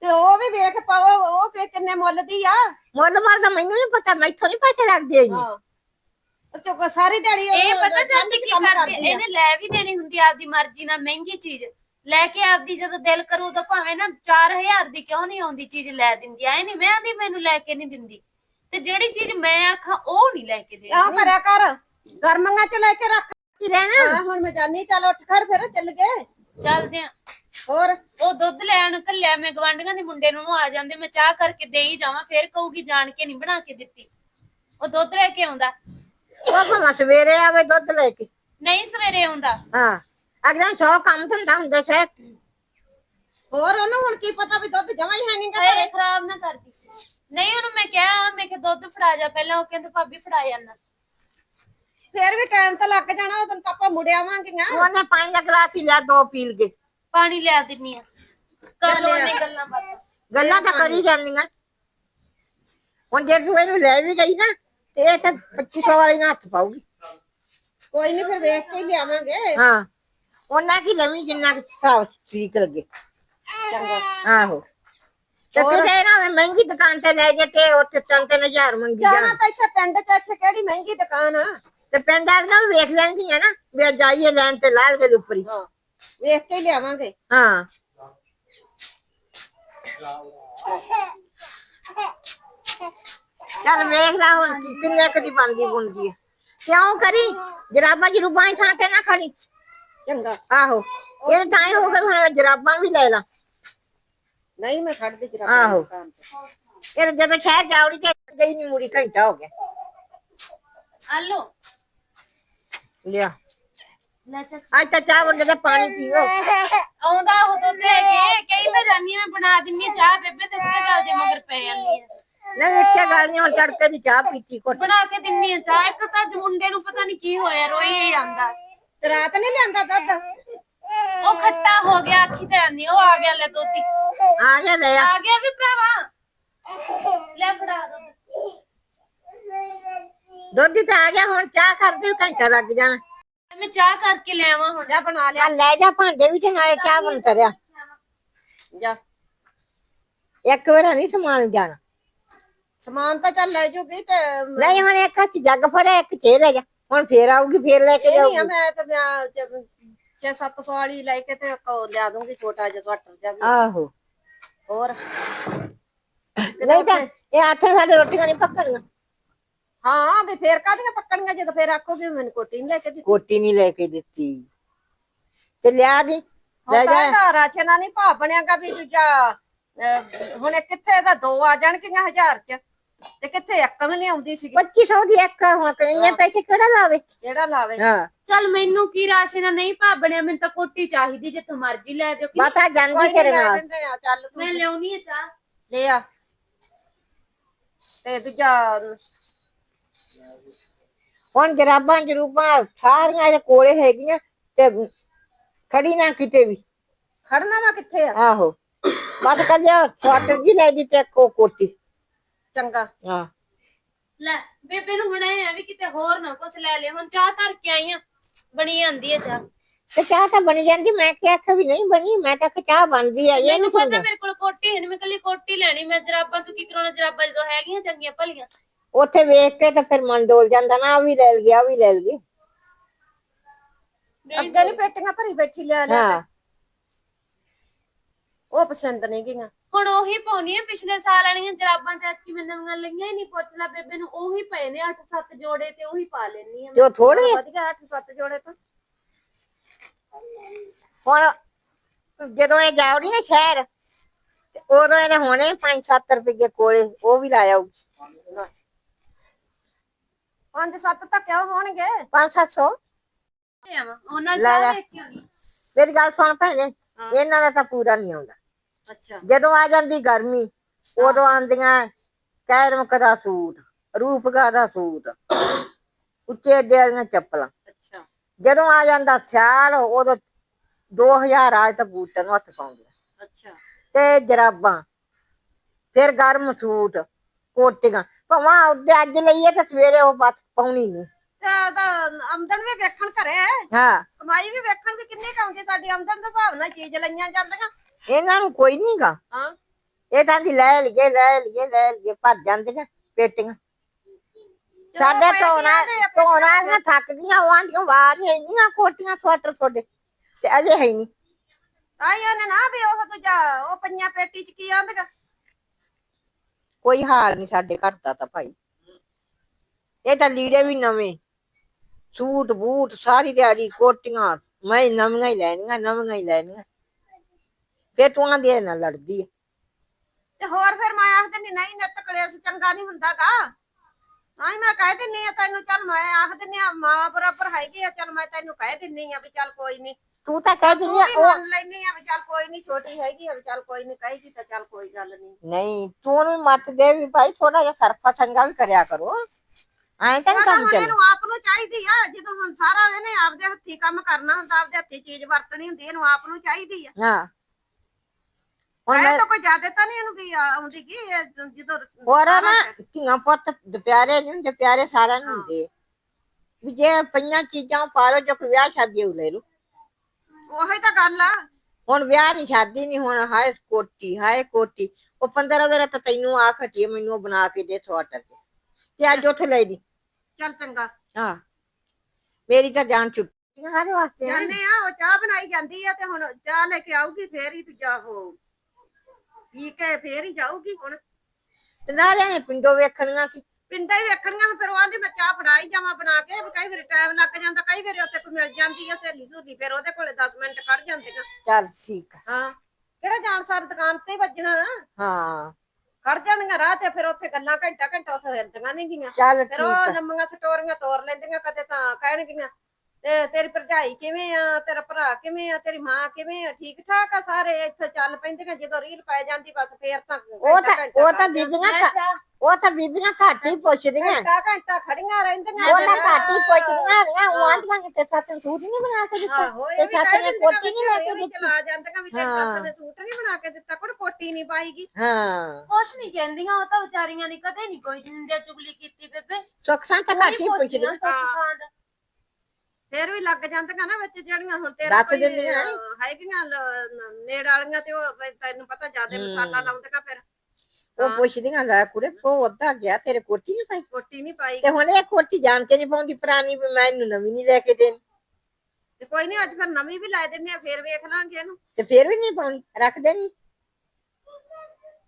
ਤੇ ਉਹ ਵੀ ਵੇਖ ਪਾਓ ਉਹ ਕਿ ਕਿੰਨੇ ਮੁੱਲ ਦੀ ਆ। ਮੁੱਲ ਮਾਰ ਦਾ ਮੈਨੂੰ ਨਹੀਂ ਪਤਾ ਮੈਥੋਂ ਨਹੀਂ ਪੈਸੇ ਲੱਗਦੇ ਜੀ ਚੁੱਕ ਸਾਰੀ ਦਿਹਾੜੀ ਇਹ ਪਤਾ ਠੰਡ ਚਾਚੀ ਕੀ ਕੰਮ ਕਰਦੀ? ਆ। ਇਹਨੇ ਲੈ ਵੀ ਦੇਣੀ ਹੁੰਦੀ ਆ ਆਪਦੀ ਮਰਜ਼ੀ ਨਾਲ ਮਹਿੰਗੀ ਚੀਜ਼। ਲੈ ਕੇ ਆਪਦੀ ਜਦੋਂ ਦਿਲ ਕਰੂ ਤਾਂ ਭਾਵੇਂ ਨਾ 4000 ਦੀ ਕਿਉਂ ਨਹੀਂ ਆਉਂਦੀ ਚੀਜ਼ ਲੈ ਦਿੰਦੀ ਐ ਨਹੀਂ ਮੈਂ ਆਂਦੀ ਮੈਨੂੰ ਲੈ ਕੇ ਨਹੀਂ ਦਿੰਦੀ। ਤੇ ਜਿਹੜੀ ਚੀਜ਼ ਮੈਂ ਆਖਾਂ ਉਹ ਨਹੀਂ ਲੈ ਕੇ ਦੇਣੀ। ਆਹ ਕਰਿਆ ਕਰ ਗਰਮੀਆਂ ਚ ਲੈ ਕੇ ਰੱਖ। ਕੀ ਰਹਿਣਾ ਹਾਂ ਹੁਣ ਮੈਂ ਜਾਨੀ ਚੱਲ ਉੱਠ ਖੜ ਫਿਰ ਚੱਲ ਗਏ। ਚੱਲਦੇ ਆ। ਹੋਰ? ਉਹ ਦੁੱਧ ਲੈਣ ਕੱਲਿਆ ਮੈਂ ਗਵਾਂਢੀਆਂ ਦੇ ਮੁੰਡੇ ਨੂੰ ਉਹਨੂੰ ਆ ਜਾਂਦੇ ਮੈਂ ਚਾਹ ਕਰਕੇ ਦੇ ਹੀ ਜਾਵਾਂ ਫਿਰ ਕਹੂਗੀ ਜਾਣ ਕੇ ਨਹੀਂ ਬਣਾ ਕੇ ਦਿੱਤੀ। ਉਹ ਦੁੱਧ ਲੈ ਕੇ ਆਉਂਦਾ। ਉਹ ਭਾਵੇਂ ਸਵੇਰੇ ਆਵੇ ਦੁੱਧ ਲੈ ਕੇ। ਨਹੀਂ ਸਵੇਰੇ ਆਉਂਦਾ। ਹਾਂ। ਅਗਲਾ ਸੌ ਕੰਮ ਧੰਦਾ ਹੁੰਦਾ ਸੇ ਹੋਰ ਉਹਨੂੰ ਹੁਣ ਕੀ ਪਤਾ ਵੀ ਦੁੱਧ ਜਮਾ ਹੀ ਹੈ ਨਹੀਂਗਾ ਹਾਏ ਖਰਾਬ ਨਾ ਕਰਦੀ। ਨਹੀਂ ਉਹਨੂੰ ਮੈਂ ਕਿਹਾ ਮੈਂ ਕਿ ਦੁੱਧ ਫੜਾ ਜਾ ਪਹਿਲਾਂ ਉਹ ਕਹਿੰਦੇ ਭਾਬੀ ਫੜਾ ਜਾਣਾ ਫੇਰ ਵੀ ਟਾਈਮ ਤਾਂ ਲੱਗ ਜਾਣਾ ਉਦੋਂ ਤਾਂ ਆਪਾਂ ਮੁੜ ਆਵਾਂਗੀਆਂ। ਉਹਨੇ ਪਾਣੀ ਦਾ ਗਲਾਸ ਹੀ ਲਿਆ ਦੋ ਪੀਲ ਕੇ ਪਾਣੀ ਲਿਆ ਦਿੰਨੀ ਆ। ਕਰ ਲੋ ਨੇ ਗੱਲਾਂ ਬਾਤਾਂ। ਗੱਲਾਂ ਤਾਂ ਕਰੀ ਜਾਂਦੀਆਂ। ਹੁਣ ਜੇ ਤੂੰ ਇਹਨੂੰ ਲੈ ਵੀ ਗਈ ਨਾ ਤੇ ਇਹ ਤਾਂ 2500 ਵਾਲੀ ਨਾਲ ਹੱਥ ਪਾਉਗੀ ਕੋਈ ਨਹੀਂ ਫਿਰ ਵੇਖ ਕੇ ਹੀ ਲਿਆਵਾਂਗੇ। ਹਾਂ। ਉਹਨਾਂ ਕੀ ਲਵੀ ਜਿੰਨਾ ਕੁ ਹਿਸਾਬ ਠੀਕ ਲੱਗੇ। ਚੰਗਾ। ਆਹੋ। ਤੇ ਤੂੰ ਤੇ ਨਾ ਮਹਿੰਗੀ ਦੁਕਾਨ ਤੇ ਲੈ ਜੇ ਤੇ ਉੱਥੇ ਤਿੰਨ ਤਿੰਨ ਹਜ਼ਾਰ ਮੰਗੀ ਜਾਣਾ। ਜਾਣ ਤਾਂ ਇੱਥੇ ਪਿੰਡ ਚ ਇੱਥੇ ਕਿਹੜੀ ਮਹਿੰਗੀ ਦੁਕਾਨ ਆ? ਤੇ ਪਿੰਡ ਵੀ ਵੇਖ ਲੈਣਗੀਆਂ ਨਾ ਵੀ ਅੱਜ ਆਈਏ ਲੈਣ ਤੇ ਲਾਲ ਕੇ ਉੱਪਰੀ ਹਾਂ। ਵੇਖ ਕੇ ਹੀ ਲਿਆਵਾਂਗੇ ਹਾਂ ਚੱਲ ਵੇਖ ਲੈ ਹੁਣ ਕੀ- ਕਿੰਨੇ ਕੁ ਦੀ ਬਣਦੀ ਬੁਣਦੀ ਹੈ ਕਿਉਂ ਕਰੀ? ਜਰਾਬਾਂ ਜਰੂਬਾਂ ਥਾਂ ਤੇ ਨਾ ਖੜੀ। ਚੰਗਾ। ਆਹੋ। ਇਹ ਤਾਂ ਹੀ ਹੋ ਗਿਆ ਹੁਣ ਜਰਾਬਾਂ ਵੀ ਲੈ ਲਾ। ਨਹੀਂ ਮੈਂ ਖੜਦੀ ਜਰਾ ਆਹੋ। ਇਹ ਜਦੋਂ ਸ਼ਹਿਰ ਜਾਉੜੀ ਤੇ ਗਈ ਨਹੀਂ ਮੁੜੀ ਘੰਟਾ ਹੋ ਗਿਆ। ਆਲੋ। ਲਿਆ। ਲੈ ਚਾਚੀ ਅੱਜ ਤਾਂ ਚਾਹ ਬੰਦੇ ਦਾ ਪਾਣੀ ਪੀਓ। ਆਉਂਦਾ ਉਹ ਦੁੱਧ ਕੇ ਕਈ ਤਾਂ ਜਾਨੀ ਆ, ਮੈਂ ਬਣਾ ਦਿੰਨੀ ਆ ਚਾਹ ਬੇਬੇ ਤੇ ਇੱਕੇ ਗੱਲ ਦੇ ਮਗਰ ਪੈ ਜਾਂਦੀ ਆ। ਨਹੀਂ ਇੱਥੇ ਗੱਲ ਨਹੀਂ ਹੁਣ ਤੜਕੇ ਦੀ ਚਾਹ ਪੀਤੀ ਕੋਟ ਬਣਾ ਕੇ ਦਿੰਨੀ ਆ ਚਾਹ ਇੱਕ ਤਾਂ ਅੱਜ ਮੁੰਡੇ ਨੂੰ ਪਤਾ ਨਹੀਂ ਕੀ ਹੋਇਆ ਰੋਈ ਹੀ ਜਾਂਦਾ। ਤੇ ਰਾਤ ਨਹੀਂ ਲਿਆਂਦਾ ਦੁੱਧ? ਉਹ ਖੱਟਾ ਹੋ ਗਿਆ ਅੱਖੀ ਤੇ ਆਂਦੀ ਉਹ ਆ ਗਿਆ ਲੈ ਦੋਤੀ। ਆ ਗਿਆ ਲੈ ਆ। ਆ ਗਿਆ ਵੀ ਭਰਾਵਾ। ਲੈ ਫੜਾ ਦੋ ਦੁੱਧ ਤਾਂ ਆ ਗਿਆ ਹੁਣ ਚਾਹ ਕਰਦੇ ਘੰਟਾ ਲੱਗ ਜਾਣਾ। ਮੈਂ ਚਾਹ ਕਰਕੇ ਲੈ ਆਵਾਂ ਹੁਣ ਜਾ ਬਣਾ ਲਿਆ ਆ ਲੈ ਜਾ ਭਾਂਡੇ ਵੀ ਤੇ ਨਾਲੇ ਚਾਹ ਬਣ ਕਰਿਆ ਜਾ ਇੱਕ ਵਾਰ ਨਹੀਂ ਸਮਾਨ ਜਾਣਾ ਸਮਾਨ ਤਾਂ ਚੱਲ ਲੈ ਜੂਗੀ ਤੇ ਨਹੀਂ ਹੁਣ ਇੱਕ ਹੱਥ ਜੱਗ ਫੜਿਆ ਇੱਕ ਚੇ ਲੈ ਜਾ ਹੁਣ ਫੇਰ ਆਊਗੀ ਫੇਰ ਲੈ ਕੇ ਇਹ ਨਹੀਂ ਆ ਜਾਊਗੀ ਮੈਂ ਤਾਂ 6-700 ਵਾਲੀ ਲੈ ਕੇ ਤੇ ਇੱਕ ਉਹ ਲਿਆ ਦੂੰਗੀ ਛੋਟਾ ਜਿਹਾ ਸਵੈਟਰ ਜਿਹਾ ਵੀ ਆਹੋ ਹੋਰ ਨਹੀਂ ਤਾਂ ਇਹ ਆਥੇ ਸਾਡੇ ਰੋਟੀਆਂ ਨਹੀਂ ਪੱਕਣੀਆਂ ਹਾਂ ਵੀ ਫੇਰ ਕਾਹਦੀਆਂ ਪੱਕਣੀਆਂ? ਜਦੋਂ ਫੇਰ ਆਖੋਗੇ ਮੈਨੂੰ ਕੋਟੀ ਨਹੀਂ ਲੈ ਕੇ ਦਿੱਤੀ। ਕੋਟੀ ਨਹੀਂ ਲੈ ਕੇ ਦਿੱਤੀ। ਤੇ ਲਿਆ ਦੀ ਲੈ ਤਾਂ ਜਾ। ਇਹਦਾ ਰਾਸ਼ਨ ਨਹੀਂ ਭਾ ਬਣਿਆਗਾ ਵੀ ਦੂਜਾ ਹੁਣ ਕਿੱਥੇ ਦਾ ਦੋ ਆ ਜਾਣਗੀਆਂ ਹਜ਼ਾਰ ਚ? ਤੇ ਕਿੱਥੇ ਇੱਕ ਵੀ ਨਹੀਂ ਆਉਂਦੀ ਸੀਗੀ? 2500 ਦੀ ਇੱਕ ਹੁਣ ਕਿੰਨੇ ਪੈਸੇ ਕਿਹੜਾ ਲਾਵੇ? ਕਿਹੜਾ ਲਾਵੇ? ਹਾਂ। ਚੱਲ ਮੈਨੂੰ ਕੀ ਰਾਸ਼ਨ ਨਹੀਂ ਭਾਬਣਿਆ ਮੈਨੂੰ ਤਾਂ ਕੋਟੀ ਚਾਹੀਦੀ ਜਿੱਥੋਂ ਮਰਜ਼ੀ ਲੈ ਦਿਓ। ਕਿ ਮਾਤਾ ਜਾਂਦੀ ਤੇਰੇ ਲੈ ਨਾਲ। ਦਿੰਦੇ ਆ ਚੱਲ ਤੂੰ। ਮੈਂ ਲਿਆਉਣੀ ਆ ਚਾਹ। ਲੈ ਆ। ਤੇ ਦੂਜਾ ਹੁਣ ਜਰਾਬਾਂ ਜਰੂਬਾਂ ਸਾਰੀਆਂ ਇਹਦੇ ਕੋਲੇ ਹੈਗੀਆਂ ਤੇ ਖੜੀ ਨਾ ਕਿਤੇ ਵੀ। ਖੜਨਾ ਵਾ ਕਿੱਥੇ ਆ? ਆਹੋ। ਬਸ ਕੱਲਿਆ ਸਵਾਟਰ ਜੀ ਲੈ ਦੀ ਤੇ ਕੋ ਕੋਟੀ ਚੰਗਾ। ਹਾਂ। ਲੈ ਬੇਬੇ ਨੂੰ ਹੁਣ ਐ ਆ ਵੀ ਕਿਤੇ ਹੋਰ ਨਾ ਕੁਛ ਲੈ ਲੈ ਹੁਣ ਚਾਹ ਧਰ ਕੇ ਆਈ ਆ ਬਣੀ ਜਾਂਦੀ ਆ ਚਾਹ। ਤੇ ਚਾਹ ਤਾਂ ਬਣ ਜਾਂਦੀ ਮੈਂ ਕਿਹਾ ਆਖਿਆ ਵੀ ਨਹੀਂ ਬਣੀ ਮੈਂ ਤਾਂ ਆਖਿਆ ਚਾਹ ਬਣਦੀ ਆ ਇਹ ਮੈਨੂੰ ਨਹੀਂ ਪਤਾ ਮੇਰੇ ਕੋਲ ਕੋਟੀ ਹੈ ਨੀ ਮੈਂ ਕੱਲੀ ਕੋਟੀ ਲੈਣੀ ਮੈਂ ਜਰਾਬਾਂ ਤੂੰ ਕੀ ਕਰਾਉਣਾ ਜਰਾਬਾਂ ਜਦੋਂ ਹੈਗੀਆਂ ਚੰਗੀਆਂ ਭਲੀਆਂ। ਉੱਥੇ ਵੇਖ ਕੇ ਤਾਂ ਫਿਰ ਮਨ ਡੋਲ ਜਾਂਦਾ ਨਾ ਆ ਵੀ ਲੈ ਲਿਆ ਵੀ ਲੈ ਲਈ ਅੱਗੇ ਨਹੀਂ ਪੇਟੀਆਂ ਭਰੀ ਬੈਠੀ ਲੈ ਲੈ ਹਾਂ। ਉਹ ਪਸੰਦ ਨਹੀਂ ਗਈਆਂ। ਹੁਣ ਉਹੀ ਪਾਉਣੀ ਆ ਪਿਛਲੇ ਸਾਲ ਵਾਲੀਆਂ ਜਰਾਬਾਂ ਤੇ ਐਤਕੀ ਮੈਂ ਨਵੀਆਂ ਲਈਆਂ ਹੀ ਨਹੀਂ ਪੁੱਛ ਲੈ ਬੇਬੇ ਨੂੰ ਉਹੀ ਪਏ ਨੇ 8-7 ਜੋੜੇ ਤੇ ਉਹੀ ਪਾ ਲੈਣੀ ਆ ਜੋ ਥੋੜੀ ਵਧੀਆ 8-7 ਜੋੜੇ ਤਾਂ। ਹੁਣ ਜਦੋਂ ਇਹ ਜਾਉੜੀ ਨਾ ਸ਼ਹਿਰ ਤੇ ਉਦੋਂ ਇਹਨੇ ਹੋਣੇ 5-7 ਰੁਪਏ ਕੋਲੇ ਉਹ ਵੀ ਲਾਇਆ 5-7 ਤਾਂ ਕਿਉਂ ਹੋਣਗੇ? 5-700 ਆਵਾਂ ਉਹਨਾਂ ਲੈ ਚਾਹ ਲੈ। ਲੈ ਕੇ ਆਉਣੀ। ਮੇਰੀ ਗੱਲ ਸੁਣ ਭੈਣੇ ਇਹਨਾਂ ਦਾ ਤਾਂ ਪੂਰਾ ਨਹੀਂ ਆਉਂਦਾ। ਅੱਛਾ। ਜਦੋਂ ਆ ਜਾਂਦੀ ਗਰਮੀ ਉਦੋਂ ਆਂਦੀਆਂ ਕੈਰਮਕ ਦਾ ਸੂਟ ਰੂਪਗਾ ਦਾ ਸੂਟ ਉੱਚੇ ਅੱਡੇ ਵਾਲੀਆਂ ਚੱਪਲਾਂ। ਅੱਛਾ। ਜਦੋਂ ਆ ਜਾਂਦਾ ਸਿਆਲ ਉਦੋਂ 2000 ਆਜ ਤਾਂ ਬੂਟਾਂ ਨੂੰ ਹੱਥ ਪਾਉਂਦੇ ਅੱਛਾ। ਤੇ ਜਰਾਬਾਂ ਫਿਰ ਗਰਮ ਸੂਟ ਕੋਟੀਆਂ ਭਾਵੇਂ ਉਹਦੇ ਅੱਜ ਲਈਏ ਤਾਂ ਸਵੇਰੇ ਉਹ ਬਸ ਪਾਉਣੀ ਨਹੀਂ ਤੇ ਆਮਦਨ ਵੀ ਵੇਖਣ ਘਰੇ ਹਾਂ। ਕਮਾਈ ਵੀ ਵੇਖਣ ਵੀ ਕਿੰਨੀ ਕੁ ਆਉਂਦੀ ਸਾਡੀ ਆਮਦਨ ਦੇ ਹਿਸਾਬ ਨਾਲ ਚੀਜ਼ ਲਈਆਂ ਜਾਂਦੀਆਂ। ਇਹਨਾਂ ਨੂੰ ਕੋਈ ਨਹੀਂਗਾ ਹਾਂ। ਇਹ ਤਾਂ ਦੀ ਲੈ ਲਈਏ ਲੈ ਲਈਏ ਲੈ ਲਈਏ ਭਰ ਜਾਂਦੀਆਂ ਪੇਟੀਆਂ। ਸਾਡੇ ਧੋਣਾ ਧੋਣਾ ਨਾ ਥੱਕ ਗਈਆਂ ਉਹ ਆਂਦੀਆਂ ਨਹੀਂ ਇੰਨੀਆਂ ਕੋਟੀਆਂ ਸਵੈਟਰ ਤੁਹਾਡੇ ਤੇ ਅਜੇ ਹੈ ਨਹੀਂ ਆਈਆਂ ਨੇ ਨਾ ਵੀ ਉਹ ਦੂਜਾ ਉਹ ਪਈਆਂ ਪੇਟੀ ਚ ਕੀ ਆਂਦਗਾ ਕੋਈ ਹਾਲ ਨਹੀਂ ਸਾਡੇ ਘਰ ਦਾ ਤਾਂ ਭਾਈ। ਇਹ ਤਾਂ ਲੀੜੇ ਵੀ ਨਵੇਂ। ਸੂਟ ਬੂਟ ਸਾਰੀ ਦਿਹਾੜੀ ਕੋਟੀਆਂ, ਮੈਂ ਨਵੀਆਂ ਹੀ ਲੈਣੀਆਂ, ਨਵੀਆਂ ਹੀ ਲੈਣੀਆਂ। ਫੇਰ ਤੂੰ ਆਂਦੀ ਨਾਲ ਲੜਦੀ ਹੈ ਤੇ ਹੋਰ ਫਿਰ ਮੈਂ ਆਖਦੇ ਦਿੰਨੀ ਨਹੀਂ ਨਿੱਤ ਕਲੇਸ਼ ਚੰਗਾ ਨਹੀਂ ਹੁੰਦਾਗਾ। ਆਈ ਮੈਂ ਕਹਿ ਦਿੰਨੀ ਆ ਤੈਨੂੰ, ਚੱਲ ਮੈਂ ਆਖ ਦਿੰਨੀ ਆ, ਮਾਂ ਬਰਾਬਰ ਹੈਗੀ ਆ, ਚੱਲ ਮੈਂ ਤੈਨੂੰ ਕਹਿ ਦਿੰਨੀ ਆ ਵੀ ਚੱਲ ਕੋਈ ਨਹੀਂ ਤੂੰ ਤਾਂ ਕਹਿ ਦਿੰਦੀ ਆ ਉਹ ਮੰਨ ਲੈਨੀ ਆ ਵੀ ਚੱਲ ਕੋਈ ਨਹੀਂ ਛੋਟੀ ਹੈਗੀ ਆ ਵੀ ਚੱਲ ਕੋਈ ਨਹੀਂ ਕਹੇਗੀ ਤਾਂ ਚੱਲ ਕੋਈ ਗੱਲ ਨਹੀਂ ਨਹੀਂ ਤੂੰ ਉਹਨੂੰ ਮੱਤ ਦੇ ਵੀ ਭਾਈ ਥੋੜਾ ਜਿਹਾ ਸਰਫਾ ਸੰਗਾ ਵੀ ਕਰਿਆ ਕਰੋ। ਐਂ ਤਾਂ ਨੀ ਉਹ ਕੰਮ ਚੱਲ। ਇਹਨੂੰ ਆਪ ਨੂੰ ਚਾਹੀਦੀ ਆ ਜਦੋਂ ਹੁਣ ਸਾਰਾ ਇਹਨੇ ਆਪਦੇ ਹੱਥੀ ਕੰਮ ਕਰਨਾ ਹੁੰਦਾ ਆਪਦੇ ਹੱਥੀ ਚੀਜ਼ ਵਰਤਣੀ ਹੁੰਦੀ ਇਹਨੂੰ ਆਪ ਨੂੰ ਚਾਹੀਦੀ ਆ। ਹਾਂ। ਹੁਣ ਤਾਂ ਕੋਈ ਜ਼ਿਆਦਾ ਤਾਂ ਨਹੀਂ ਇਹਨੂੰ ਆ- ਆਉਂਦੀ ਕੀ ਇਹ ਜ- ਜਦੋਂ ਹੋਰ ਨਾ ਧੀਆਂ ਪੁੱਤ ਪਿਆਰੇ ਨਹੀਂ ਹੁੰਦੇ ਪਿਆਰੇ ਸਾਰਿਆਂ ਨੂੰ ਹੁੰਦੇ ਆ। ਵੀ ਜੇ ਪਈਆਂ ਚੀਜ਼ਾਂ ਪਾ ਲਓ ਜੋ ਕੋਈ ਵਿਆਹ ਸ਼ਾਦੀ ਹੋ ਲੈ ਲਓ। ਉਹੀ ਤਾਂ ਗੱਲ ਆ। ਹੁਣ ਵਿਆਹ ਨਹੀਂ ਸ਼ਾਦੀ ਨਹੀਂ ਹੁਣ ਹਾਏ ਕੋਟੀ ਹਾਏ ਕੋਟੀ ਉਹ 15 ਵੇਲੇ ਤਾਂ ਤੈਨੂੰ ਆ ਖਟੀਏ ਮੈਨੂੰ ਉਹ ਬਣਾ ਕੇ ਦੇ ਸਵਾਟਰ ਤੇ ਤੇ ਅੱਜ ਉੱਥੇ ਲੈ ਦੀ ਚੱਲ ਚੰਗਾ। ਹਾਂ। ਮੇਰੀ ਤਾਂ ਜਾਨ ਛੁੱਟੀਆਂ ਕਾਹਦੇ ਵਾਸਤੇ ਆ। ਜਾਂਦੇ ਆ ਉਹ ਚਾਹ ਬਣਾਈ ਜਾਂਦੀ ਆ ਤੇ ਹੁਣ ਚਾਹ ਲੈ ਕੇ ਆਊਗੀ ਫੇਰ ਹੀ ਤੂੰ ਜਾ ਹੋ ਪੀ ਕੇ ਫੇਰ ਹੀ ਜਾਊਗੀ ਹੁਣ। ਤੇ ਨਾਲੇ ਨੇ ਪਿੰਡੋਂ ਵੇਖਣੀਆਂ ਸੀ। ਪਿੰਡਾਂ ਹੀ ਵੇਖਣੀਆਂ ਫਿਰ ਉਹ ਆਂਦੀ ਮੈਂ ਚਾਹ ਫੜਾਈ ਜਾਵਾਂ ਬਣਾ ਕੇ। ਵੀ ਕਈ ਵਾਰੀ ਟਾਈਮ ਲੱਗ ਜਾਂਦਾ ਕਈ ਵਾਰੀ ਉੱਥੇ ਕੋਈ ਮਿਲ ਜਾਂਦੀ ਆ ਸਹੇਲੀ ਸਹੂਲੀ ਫਿਰ ਉਹਦੇ ਕੋਲੇ 10 ਮਿੰਟ ਕੱਢ ਜਾਂਦੀਆਂ। ਚੱਲ ਠੀਕ ਆ। ਹਾਂ ਕਿਹੜਾ ਜਾਣ ਸਾਰ ਦੁਕਾਨ ਤੇ ਹੀ ਵੱਜਣਾ ਹਾਂ। ਖੜ ਜਾਣਗੀਆਂ ਰਾਹ ਤੇ ਫਿਰ ਉੱਥੇ ਗੱਲਾਂ ਘੰਟਾ ਘੰਟਾ ਉੱਥੇ ਹਿਲਦੀਆਂ ਨਹੀਂ ਗੀਆਂ। ਚੱਲ ਫਿਰ ਠੀਕ ਉਹ ਆ। ਲੰਮੀਆਂ ਸਟੋਰੀਆਂ ਤੋਰ ਲੈਂਦੀਆਂ ਕਦੇ ਤਾਂ ਕਹਿਣਗੀਆਂ ਤੇ ਤੇਰੀ ਭਰਜਾਈ ਕਿਵੇਂ ਆ? ਤੇਰਾ ਭਰਾ ਕਿਵੇਂ ਆ? ਤੇਰੀ ਮਾਂ ਕਿਵੇਂ ਆ? ਠੀਕ ਠਾਕ ਆ ਸਾਰੇ? ਇੱਥੇ ਚੱਲ ਪੈਂਦੀਆਂ ਜਦੋਂ ਰੀਲ ਪੈ ਜਾਂਦੀ ਬਸ ਫੇਰ ਤਾਂ ਉਹ ਤਾਂ ਘੰਟਾ- ਉਹ ਤਾਂ ਬੀਬੀਆਂ ਉਹ ਤਾਂ ਬੀਬੀਆਂ ਘੱਟ ਹੀ ਪੁੱਛਦੀਆਂ। ਘੰਟਾ ਘੰਟਾ ਖੜੀਆਂ ਰਹਿੰਦੀਆਂ ਉਹ ਤਾਂ। ਘੱਟ ਹੀ ਪੁੱਛਦੀਆਂ। ਰਹੀਆਂ ਉਹ ਆਂਦੀਆਂ ਕਿ ਤੇ ਸੱਸ ਨੂੰ ਸੂਟ ਨਹੀਂ ਬਣਾ ਕੇ ਦਿੱਤਾ? ਆਹੋ, ਇਹ ਤੇ ਵੀ ਸੱਸ ਕਹਿ ਨੇ ਦਿੰਦੀਆਂ ਕੋਟੀ ਨਹੀਂ ਲੈ ਕੇ ਵੀ ਦਿੱਤੀ। ਚਲਾ ਜਾਂਦੀਆਂ ਵੀ ਤੇਰੀ। ਸੱਸ ਨੇ ਸੂਟ ਨਹੀਂ ਬਣਾ ਕੇ ਦਿੱਤਾ ਕੋਈ ਕੋਟੀ ਨਹੀਂ ਪਾਈਗੀ। ਹਾਂ। ਕੁਛ ਨਹੀਂ ਕਹਿੰਦੀਆਂ ਉਹ ਤਾਂ ਵਿਚਾਰੀਆਂ ਨੇ ਕਦੇ ਨਹੀਂ ਕੋਈ ਨਿੰਦਿਆ ਚੁਗਲੀ ਕੀਤੀ ਬੇਬੇ। ਸੁੱਖ ਸਾਂ ਤਾਂ ਘੱਟ ਹੀ ਪੁੱਛਦੀਆਂ ਪੁੱਛਦੀਆਂ ਸੱਚ ਸਾਂਦ ਫੇਰ ਵੀ ਲੱਗ ਜਾਂਦੀਆਂ ਨਾ ਵਿੱਚ ਜਿਹੜੀਆਂ ਹੁਣ ਤੇਰੇ ਦੱਸ ਅਹ, ਹੈਗੀਆਂ ਲ- ਨ- ਨੇੜ ਵਾਲੀਆਂ ਤੇ ਉਹ ਵੀ ਤੈਨੂੰ ਪਤਾ ਜ਼ਿਆਦਾ ਮਸਾਲਾ ਲਾਉਂਦੀਆਂ ਫਿਰ। ਉਹ ਪੁੱਛਦੀਆਂ ਲੈ ਕੁੜੇ ਕੋ ਅੱਧਾ ਗਿਆ ਤੇਰੇ ਕੋਟੀ ਨਹੀਂ ਪਾਈ? ਕੋਟੀ ਨਹੀਂ ਪਾਈ। ਤੇ ਹੁਣ ਇਹ ਕੋਟੀ ਜਾਣ ਕੇ ਨਹੀਂ ਪਾਉਂਦੀ ਪੁਰਾਣੀ ਵੀ ਮੈਂ ਇਹਨੂੰ ਨਵੀਂ ਨਹੀਂ ਲੈ ਕੇ ਦੇਣੀ। ਤੇ ਕੋਈ ਨਹੀਂ ਅੱਜ ਫਿਰ ਨਵੀਂ ਵੀ ਲੈ ਦਿੰਨੇ ਆ ਫੇਰ ਵੇਖ ਲਾਂਗੇ ਇਹਨੂੰ। ਤੇ ਫੇਰ ਵੀ ਨਹੀਂ ਪਾਉਣੀ ਰੱਖ ਦੇਣੀ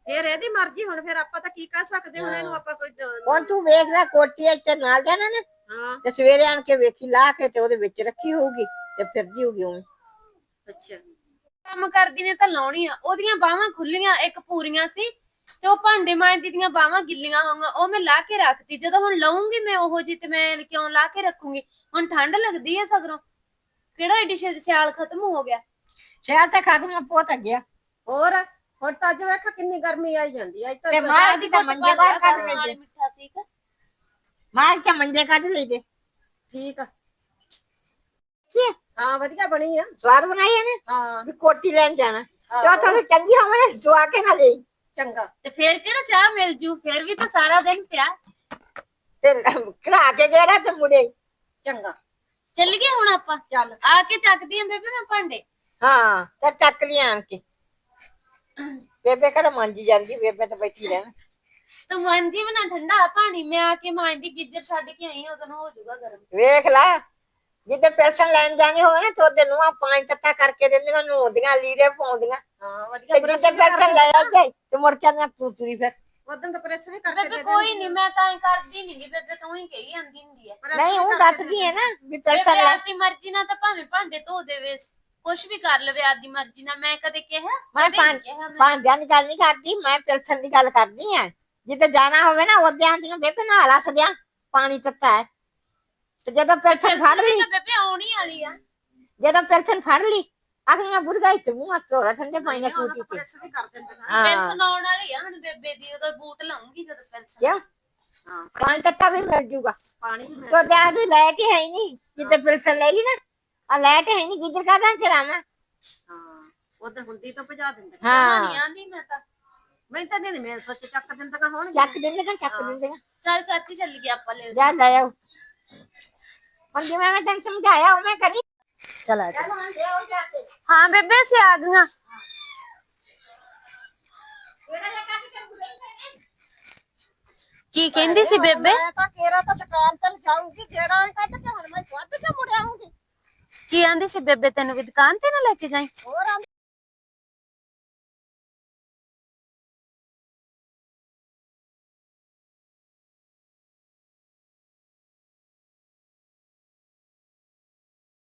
ਫੇਰ ਇਹਦੀ ਮਰਜ਼ੀ ਹੁਣ ਫਿਰ ਆਪਾਂ ਤਾਂ ਕੀ ਕਰ ਸਕਦੇ ਹੁਣ ਇਹਨੂੰ ਆਪਾਂ ਕੋਈ ਹੁਣ ਤੂੰ ਵੇਖ ਲੈ ਕੋਟੀ ਇੱਥੇ ਨਾਲ ਜਾਣਾ ਨਾ ਹਾਂ। ਤੇ ਸਵੇਰੇ ਆਣ ਕੇ ਵੇਖੀ ਲਾ ਕੇ ਤੇ ਉਹਦੇ ਵਿੱਚ ਰੱਖੀ ਹੋਊਗੀ ਤੇ ਫਿਰਦੀ ਹੋਊਗੀ ਉਵੇਂ। ਅੱਛਾ। ਕੰਮ ਕਰਦੀ ਨੇ ਤਾਂ ਲਾਉਣੀ ਆ। ਉਹਦੀਆਂ ਬਾਹਾਂ ਖੁੱਲੀਆਂ ਇੱਕ ਪੂਰੀਆਂ ਸੀ ਤੇ ਉਹ ਭਾਂਡੇ ਮਾਂਜਦੀ ਦੀਆਂ ਬਾਹਾਂ ਗਿੱਲੀਆਂ ਹੋਈਆਂ। ਉਹ ਮੈਂ ਲਾ ਕੇ ਰੱਖਤੀ। ਜਦੋਂ ਹੁਣ ਲਾਉਂਗੀ ਮੈਂ ਉਹੋ ਜੀ ਤੇ ਮੈਂ ਕਿਉਂ ਲਾ ਕੇ ਰੱਖੂੰਗੀ? ਹੁਣ ਠੰਡ ਲੱਗਦੀ ਹੈ ਸਗਰੋਂ। ਕਿਹੜਾ ਏਡੀ ਛੇਤੀ ਸਿਆਲ ਖਤਮ ਹੋ ਗਿਆ? ਸ਼ਾਇਦ ਤਾਂ ਖਤਮ ਪੋਤ ਗਿਆ ਹੋਰ? ਹੁਣ ਤਾਂ ਅੱਜ ਵੇਖ ਕਿੰਨੀ ਗਰਮੀ ਆਈ ਜਾਂਦੀ ਆ ਅੱਜ ਤਾਂ ਤੇ ਮਾਂ ਦੀ ਤਾਂ ਮੰਜੇ ਬਾਹਰ ਕੱਢ ਨਾਲ ਲਈਦੇ ਮਿੱਠਾ ਸੀ ਇੱਕ। ਮਾਂ ਚ ਮੰਜੇ ਕੱਢ ਲਈਦੇ ਠੀਕ ਆ। ਕੀ ਹਾਂ ਵਧੀਆ ਬਣੀ ਆ। ਸਵਾਦ ਬਣਾਈ ਇਹਨੇ ਹਾਂ। ਵੀ ਕੋਟੀ ਲੈਣ ਜਾਣਾ। ਹਾਂ, ਤੇ ਉਹ ਤੁਹਾਨੂੰ ਚੰਗੀ ਹੋਵੇ ਦੁਆ ਕੇ ਨਾ ਲਈ। ਚੰਗਾ। ਤੇ ਫੇਰ ਕਿਹੜਾ ਚਾਹ ਮਿਲ ਜੂ? ਫੇਰ ਵੀ ਤਾਂ ਸਾਰਾ ਦਿਨ ਪਿਆ। ਤੇ ਖੜਾ ਕੇ ਜਿਹੜਾ ਤੇ ਮੁੜੇ। ਚੰਗਾ। ਚੱਲ ਗਏ ਹੁਣ ਆਪਾਂ? ਚੱਲ। ਆ ਕੇ ਚੱਕਦੀ ਆਂ ਬੇਬੇ ਮੈਂ ਭਾਂਡੇ। ਹਾਂ ਤੇ ਚੱਕ ਲਿਆ ਆਣ ਕੇ। ਬੇਬੇ ਕਿਹੜਾ ਮੰਜੀ ਜਾਂਦੀ ਬੇਬੇ ਤਾਂ ਬੈਠੀ ਰਹਿਣਾ। ਤੇ ਮੰਜੀ ਬਣਾ ਠੰਡਾ ਪਾਣੀ ਮੈਂ ਆ ਕੇ ਮਾਂਜਦੀ ਗਿੱਜਰ ਛੱਡ ਕੇ ਆਈ ਉਦੋਂ ਹੋ ਜਾਊਗਾ ਗਰਮ। ਵੇਖ ਲੈ ਜਿੱਦੇ ਪੈਸਾ ਲੈਣ ਜਾਣੀ ਹੋਵੇ ਨਾ ਤੇ ਉਹਦੇ ਨੂੰ ਆ ਪਾਣੀ ਤੱਤਾ ਕਰਕੇ ਦਿੰਦੀਆਂ ਨਹਾਉਂਦੀਆਂ ਲੀੜੇ ਪਾਉਂਦੀਆਂ। ਹਾਂ ਵਧੀਆ ਤੇ ਜਿੱਦੇ ਪੈਸਾ ਕਰ ਲੈ ਆਈਏ ਤੇ ਮੁੜ ਕੇ ਨਾ ਤੂੰ ਤੁਰੀ ਫਿਰ। ਉਦੋਂ ਤਾਂ ਪ੍ਰੈਸ ਵੀ ਕਰਕੇ ਬੇਬੇ ਦੇ ਕੋਈ ਨਹੀਂ ਮੈਂ ਤਾਂ ਐਂ ਕਰਦੀ ਨਹੀਂ ਗੀ ਬੇਬੇ ਤੂੰ ਹੀ ਕਹੀ ਜਾਂਦੀ ਹੁੰਦੀ ਹੈ press ਨਹੀਂ ਵੀ ਉਹ ਕਰਕੇ ਦੱਸਦੀ ਹੈ ਨਾ ਵੀ ਪੈਸਾ ਬੇਬੇ ਲੈ। ਆਪਣੀ ਮਰਜ਼ੀ ਨਾਲ ਤਾਂ ਭਾਵੇਂ ਭਾਂਡੇ ਧੋ ਦੇਵੇ। ਕੁਛ ਵੀ ਕਰ ਲਵੇ ਆਪਦੀ ਮਰਜ਼ੀ ਨਾਲ। ਮੈਂ ਕਦੇ ਕਿਹਾ? ਮੈਂ ਕਦੇ ਨੀ ਕਿਹਾ ਮੈਂ। ਭਾਂਡਿਆਂ ਦੀ ਗੱਲ ਨਹੀਂ ਕਰਦੀ ਮੈਂ ਪੈਸਨ ਦੀ ਗੱਲ ਕਰਦੀ ਆ ਜਿੱਤੇ ਜਾਣਾ ਹੋਵੇ ਨਾ ਉਹਦੇ ਆਂਦੀਆਂ ਬੇਬੇ ਨਹਾ ਲਾ ਸਦਿਆਂ ਪਾਣੀ ਤੱਤਾ ਹੈ। ਤੇ ਜਦੋਂ ਪੈਸਨ ਫੜ ਲਈ ਤਾਂ ਬੇਬੇ ਆਉਣੀ ਵਾਲੀ ਆ। ਜਦੋਂ ਪੈਸਨ ਫੜ ਲਈ ਆਖੀਆਂ ਬੁੜਗਾ ਇੱਥੇ ਮੂੰਹ ਹੱਥ ਧੋਲਾ ਠੰਡੇ ਪਾਣੀ ਨਾਲ ਉਹਨਾਂ ਟੂਟੀ ਤਾਂ ਤੇ ਪ੍ਰੈਸ ਵੀ ਕਰ ਦਿੰਦੇ ਨੇ ਹਾਂ ਪੈਨਸ਼ਨ ਆਉਣ ਵਾਲੀ ਆ ਹੁਣ ਬੇਬੇ ਦੀ ਉਦੋਂ ਬੂਟ ਲਾਉਂਗੀ ਜਦੋਂ ਪੈਨਸ਼ਨ ਕਿਉਂ? ਹਾਂ। ਪਾਣੀ ਤੱਤਾ ਵੀ ਮਿਲ ਜੂਗਾ। ਪਾਣੀ ਵੀ ਮਿਲ- ਤੋ ਦਿਆ ਵੀ ਹੀ ਹੈ ਹੀ ਨਹੀਂ। ਜਿੱਤੇ ਲੈ ਲਈ ਨਾ ਆ ਲਾਈਟ ਹੈ ਹੀ ਨਹੀਂ ਗਿੱਜਰ ਕਾਹਦਾ ਚਲਾਵਾਂ ਹਾਂ ਉਦੋਂ ਹੁੰਦੀ ਤਾਂ ਭਜਾ ਦਿੰਦੇ ਨੇ। ਹਾਂ ਨਹੀਂ ਆਂਦੀ ਮੈਂ ਤਾਂ। ਮੈਂ ਤਾਂ ਨਹੀਂ ਮੈਂ ਸੋਚ ਚੱਕ ਦਿੰਦਾ ਹੋਣ ਚੱਕ ਦਿੰਦੇ ਕਿ ਚੱਕ ਦਿੰਦੇ ਚੱਲ ਚਾਚੀ ਚੱਲ ਗਈ ਆਪਾਂ ਲੈ। ਜਾ ਲੈ ਆਓ। ਹੁਣ ਜਿਵੇਂ ਮੈਂ ਤੈਨੂੰ ਸਮਝਾਇਆ ਉਵੇਂ ਕਰੀ। ਚਲ ਆ ਚਲ ਹਾਂ ਲਿਆਓ ਜਾ ਕੇ। ਹਾਂ ਬੇਬੇ ਅਸੀਂ ਆ ਗਈਆਂ। ਕਿਹੜਾ ਜਿਹਾ ਕੱਟ ਕੇ ਬੁਲਾਈ ਮੈਨੇ ਕੀ ਕਹਿੰਦੀ ਸੀ ਬੇਬੇ? ਮੈਂ ਤਾਂ ਕੇਰਾ ਤਾਂ ਦੁਕਾਨ ਤੇ ਜਾਊਂਗੀ ਜਿਹੜਾ ਕੱਢ ਕੇ ਹੁਣ ਮੈਂ ਵੱਧ ਕੇ ਮੁੜ ਆਉਂਗੀ ਕੀ ਆਂਦੀ ਸੀ ਬੇਬੇ ਤੈਨੂੰ ਵੀ ਦੁਕਾਨ ਤੇ ਨਾ ਲੈ ਕੇ ਜਾਈ? ਹੋਰ ਆਂਦੀ